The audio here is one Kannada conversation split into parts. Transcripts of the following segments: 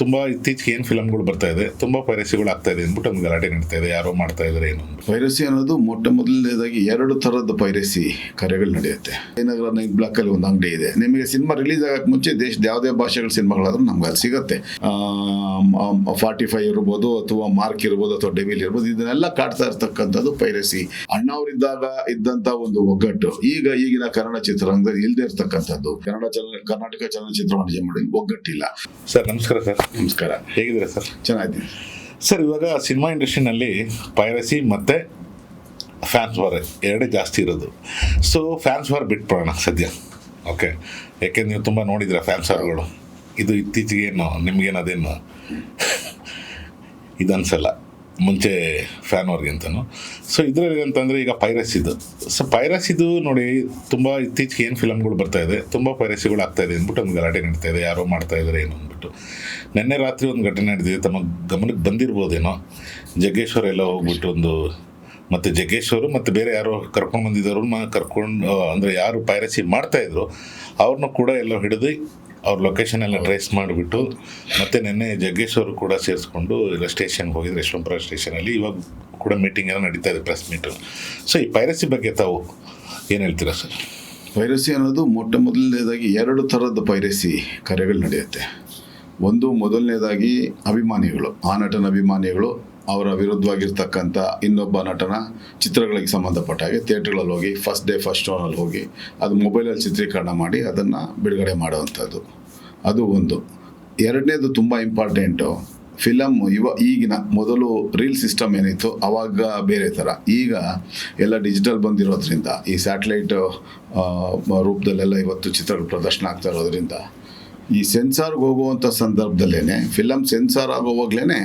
ತುಂಬ ಇತ್ತೀಚೆಗೆ ಏನು ಫಿಲಮ್ಗಳು ಬರ್ತಾ ಇದೆ ತುಂಬ ಪೈರಸಿಗಳು ಆಗ್ತಾ ಇದೆ ಅಂದ್ಬಿಟ್ಟು ಒಂದು ಗಲಾಟೆ ನಡೀತಾ ಇದೆ ಯಾರೋ ಮಾಡ್ತಾ ಇದ್ದಾರೆ ಏನು ಪೈರಸಿ ಅನ್ನೋದು ಮೊಟ್ಟ ಮೊದಲನೇದಾಗಿ ಎರಡು ಥರದ ಪೈರಸಿ ಕಾರ್ಯಗಳು ನಡೆಯುತ್ತೆ. ಜಯನಗರ ನೈಟ್ ಬ್ಲಾಕ್ ಅಲ್ಲಿ ಒಂದು ಅಂಗಡಿ ಇದೆ. ನಿಮಗೆ ಸಿನಿಮಾ ರಿಲೀಸ್ ಆಗಕ್ಕೆ ಮುಂಚೆ ದೇಶದ ಯಾವುದೇ ಭಾಷೆಗಳ ಸಿನಿಮಾಗಳಾದ್ರೂ ನಮ್ಗೆ ಅಲ್ಲಿ ಸಿಗುತ್ತೆ. ಫಾರ್ಟಿ ಫೈವ್ ಇರ್ಬೋದು ಅಥವಾ ಮಾರ್ಕ್ ಇರ್ಬೋದು ಅಥವಾ ಡೆವಿಲ್ ಇರ್ಬೋದು ಇದನ್ನೆಲ್ಲ ಕಾಡ್ತಾ ಇರ್ತಕ್ಕಂಥದ್ದು ಪೈರಸಿ. ಅಣ್ಣವರಿದ್ದಾಗ ಇದ್ದಂತ ಒಂದು ಒಗ್ಗಟ್ಟು. ಈಗ ಈಗಿನ ಕನ್ನಡ ಚಿತ್ರರಂಗದಲ್ಲಿ ಇಲ್ಲದೆ ಇರ್ತಕ್ಕಂಥದ್ದು. ಕನ್ನಡ ಚಲನ ಕರ್ನಾಟಕ ಚಲನಚಿತ್ರ ವಾಣಿಜ್ಯ ಮಂಡಳಿ ಒಗ್ಗಟ್ಟಿಲ್ಲ. ಸರ್ ನಮಸ್ಕಾರ ಸರ್. ನಮಸ್ಕಾರ. ಹೇಗಿದ್ದೀರಾ ಸರ್? ಚೆನ್ನಾಗಿದ್ದೀನಿ. ಸರ್ ಇವಾಗ ಸಿನಿಮಾ ಇಂಡಸ್ಟ್ರಿನಲ್ಲಿ ಪೈರಸಿ ಮತ್ತು ಫ್ಯಾನ್ಸ್ ವಾರ್ ಎರಡೇ ಜಾಸ್ತಿ ಇರೋದು. ಸೊ ಫ್ಯಾನ್ಸ್ ವಾರ್ ಬಿಟ್ಬಿಡೋಣ ಸದ್ಯ. ಓಕೆ ಯಾಕೆ ನೀವು ತುಂಬ ನೋಡಿದ್ರ ಫ್ಯಾನ್ಸ್ ವಾರ್ಗಳು ಇದು ಇತ್ತೀಚೆಗೆ ಏನು ನಿಮಗೇನು ಅದೇನು? ಇದು ಅನ್ಸಲ್ಲ. ಮುಂಚೆ ಫ್ಯಾನ್ ಅವ್ರಿಗಿಂತನೂ ಸೊ ಇದರಲ್ಲಿ ಅಂತಂದರೆ ಈಗ ಪೈರಸಿದು. ಸೊ ಪೈರಸಿದು ನೋಡಿ ತುಂಬ ಇತ್ತೀಚೆಗೆ ಏನು ಫಿಲಮ್ಗಳು ಬರ್ತಾ ಇದೆ, ತುಂಬ ಪೈರಸಿಗಳು ಆಗ್ತಾ ಇದೆ ಅಂದ್ಬಿಟ್ಟು ಒಂದು ಗಲಾಟೆ ನಡೀತಾ ಇದೆ, ಯಾರೋ ಮಾಡ್ತಾ ಇದ್ದಾರೆ ಏನು ಅಂದ್ಬಿಟ್ಟು. ನಿನ್ನೆ ರಾತ್ರಿ ಒಂದು ಘಟನೆ ನಡೆದಿದೆ, ತಮ್ಮ ಗಮನಕ್ಕೆ ಬಂದಿರ್ಬೋದೇನೋ. ಜಗ್ಗೇಶ್ವರ ಎಲ್ಲ ಹೋಗ್ಬಿಟ್ಟು ಒಂದು ಮತ್ತು ಜಗ್ಗೇಶ್ವರು ಮತ್ತು ಬೇರೆ ಯಾರೋ ಕರ್ಕೊಂಡು ಬಂದಿದ್ದವ್ರನ್ನ ಕರ್ಕೊಂಡು ಅಂದರೆ ಯಾರು ಪೈರಸಿ ಮಾಡ್ತಾಯಿದ್ರು ಅವ್ರನ್ನ ಕೂಡ ಎಲ್ಲ ಹಿಡಿದು ಅವ್ರ ಲೊಕೇಶನ್ ಎಲ್ಲ ಟ್ರೇಸ್ ಮಾಡಿಬಿಟ್ಟು ಮತ್ತೆ ನಿನ್ನೆ ಜಗ್ಗೇಶ್ವರು ಕೂಡ ಸೇರಿಸ್ಕೊಂಡು ಎಲ್ಲ ಸ್ಟೇಷನ್ಗೆ ಹೋಗಿದ್ರು, ಯಶವಂತಪುರ ಸ್ಟೇಷನಲ್ಲಿ ಇವಾಗ ಕೂಡ ಮೀಟಿಂಗ್ ಎಲ್ಲ ನಡೀತಾ ಇದೆ ಪ್ರೆಸ್ ಮೀಟು ಸೊ ಈ ಪೈರಸಿ ಬಗ್ಗೆ ತಾವು ಏನು ಹೇಳ್ತೀರಾ ಸರ್ ಪೈರಸಿ ಅನ್ನೋದು ಮೊಟ್ಟ ಮೊದಲನೇದಾಗಿ ಎರಡು ಥರದ ಪೈರಸಿ ಕಾರ್ಯಗಳು ನಡೆಯುತ್ತೆ. ಒಂದು ಮೊದಲನೇದಾಗಿ ಅಭಿಮಾನಿಗಳು, ಆ ನಟನ ಅಭಿಮಾನಿಗಳು ಅವರ ವಿರುದ್ಧವಾಗಿರ್ತಕ್ಕಂಥ ಇನ್ನೊಬ್ಬ ನಟನ ಚಿತ್ರಗಳಿಗೆ ಸಂಬಂಧಪಟ್ಟ ಹಾಗೆ ಥಿಯೇಟ್ರ್ಗಳಲ್ಲಿ ಹೋಗಿ ಫಸ್ಟ್ ಡೇ ಫಸ್ಟ್ ಶೋನಲ್ಲಿ ಹೋಗಿ ಅದು ಮೊಬೈಲಲ್ಲಿ ಚಿತ್ರೀಕರಣ ಮಾಡಿ ಅದನ್ನು ಬಿಡುಗಡೆ ಮಾಡುವಂಥದ್ದು. ಅದು ಒಂದು. ಎರಡನೇದು ತುಂಬ ಇಂಪಾರ್ಟೆಂಟು ಫಿಲಮ್ ಇವ, ಈಗಿನ ಮೊದಲು ರೀಲ್ ಸಿಸ್ಟಮ್ ಏನಿತ್ತು ಅವಾಗ ಬೇರೆ ಥರ. ಈಗ ಎಲ್ಲ ಡಿಜಿಟಲ್ ಬಂದಿರೋದ್ರಿಂದ, ಈ ಸ್ಯಾಟಲೈಟ್ ರೂಪದಲ್ಲೆಲ್ಲ ಇವತ್ತು ಚಿತ್ರಗಳು ಪ್ರದರ್ಶನ ಆಗ್ತಾ ಇರೋದ್ರಿಂದ ಈ ಸೆನ್ಸಾರ್ಗೆ ಹೋಗುವಂಥ ಸಂದರ್ಭದಲ್ಲೇ ಫಿಲಮ್ ಸೆನ್ಸಾರ್ ಆಗೋವಾಗಲೇ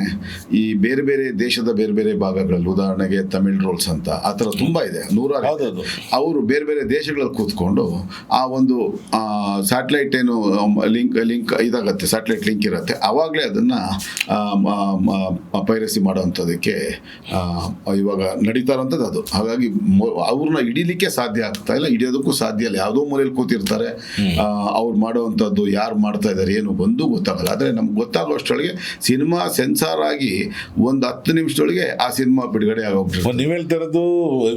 ಈ ಬೇರೆ ಬೇರೆ ದೇಶದ ಬೇರೆ ಬೇರೆ ಭಾಗಗಳಲ್ಲಿ ಉದಾಹರಣೆಗೆ ತಮಿಳ್ ರೋಲ್ಸ್ ಅಂತ ಆ ಥರ ತುಂಬ ಇದೆ ನೂರಾರು. ಅವರು ಬೇರೆ ಬೇರೆ ದೇಶಗಳಲ್ಲಿ ಕೂತ್ಕೊಂಡು ಆ ಒಂದು ಸ್ಯಾಟಲೈಟ್ ಏನು ಲಿಂಕ್ ಲಿಂಕ್ ಇದಾಗತ್ತೆ ಸ್ಯಾಟಲೈಟ್ ಲಿಂಕ್ ಇರುತ್ತೆ ಆವಾಗಲೇ ಅದನ್ನು ಪೈರಸಿ ಮಾಡೋವಂಥದಕ್ಕೆ ಇವಾಗ ನಡೀತಾ ಇರೋಂಥದ್ದು ಅದು. ಹಾಗಾಗಿ ಅವ್ರನ್ನ ಹಿಡೀಲಿಕ್ಕೆ ಸಾಧ್ಯ ಆಗ್ತಾ ಇಲ್ಲ ಹಿಡಿಯೋದಕ್ಕೂ ಸಾಧ್ಯ ಇಲ್ಲ. ಯಾವುದೋ ಮೂಲೆಯಲ್ಲಿ ಕೂತಿರ್ತಾರೆ ಅವ್ರು ಮಾಡುವಂಥದ್ದು ಯಾರು ಮಾಡ್ತಾ ಇದ್ದಾರೆ ಏನು ಒಂದು ಗೊತ್ತಾಗಲ್ಲ. ಆದರೆ ನಮ್ಗೆ ಗೊತ್ತಾಗೋಷ್ಟೊಳಗೆ ಸಿನಿಮಾ ಸೆನ್ಸಾರ್ ಆಗಿ ಒಂದು ಹತ್ತು ನಿಮಿಷದೊಳಗೆ ಆ ಸಿನಿಮಾ ಬಿಡುಗಡೆ ಆಗೋಗ್ಬಿಟ್ಟು ನೀವು ಹೇಳ್ತಿರೋದು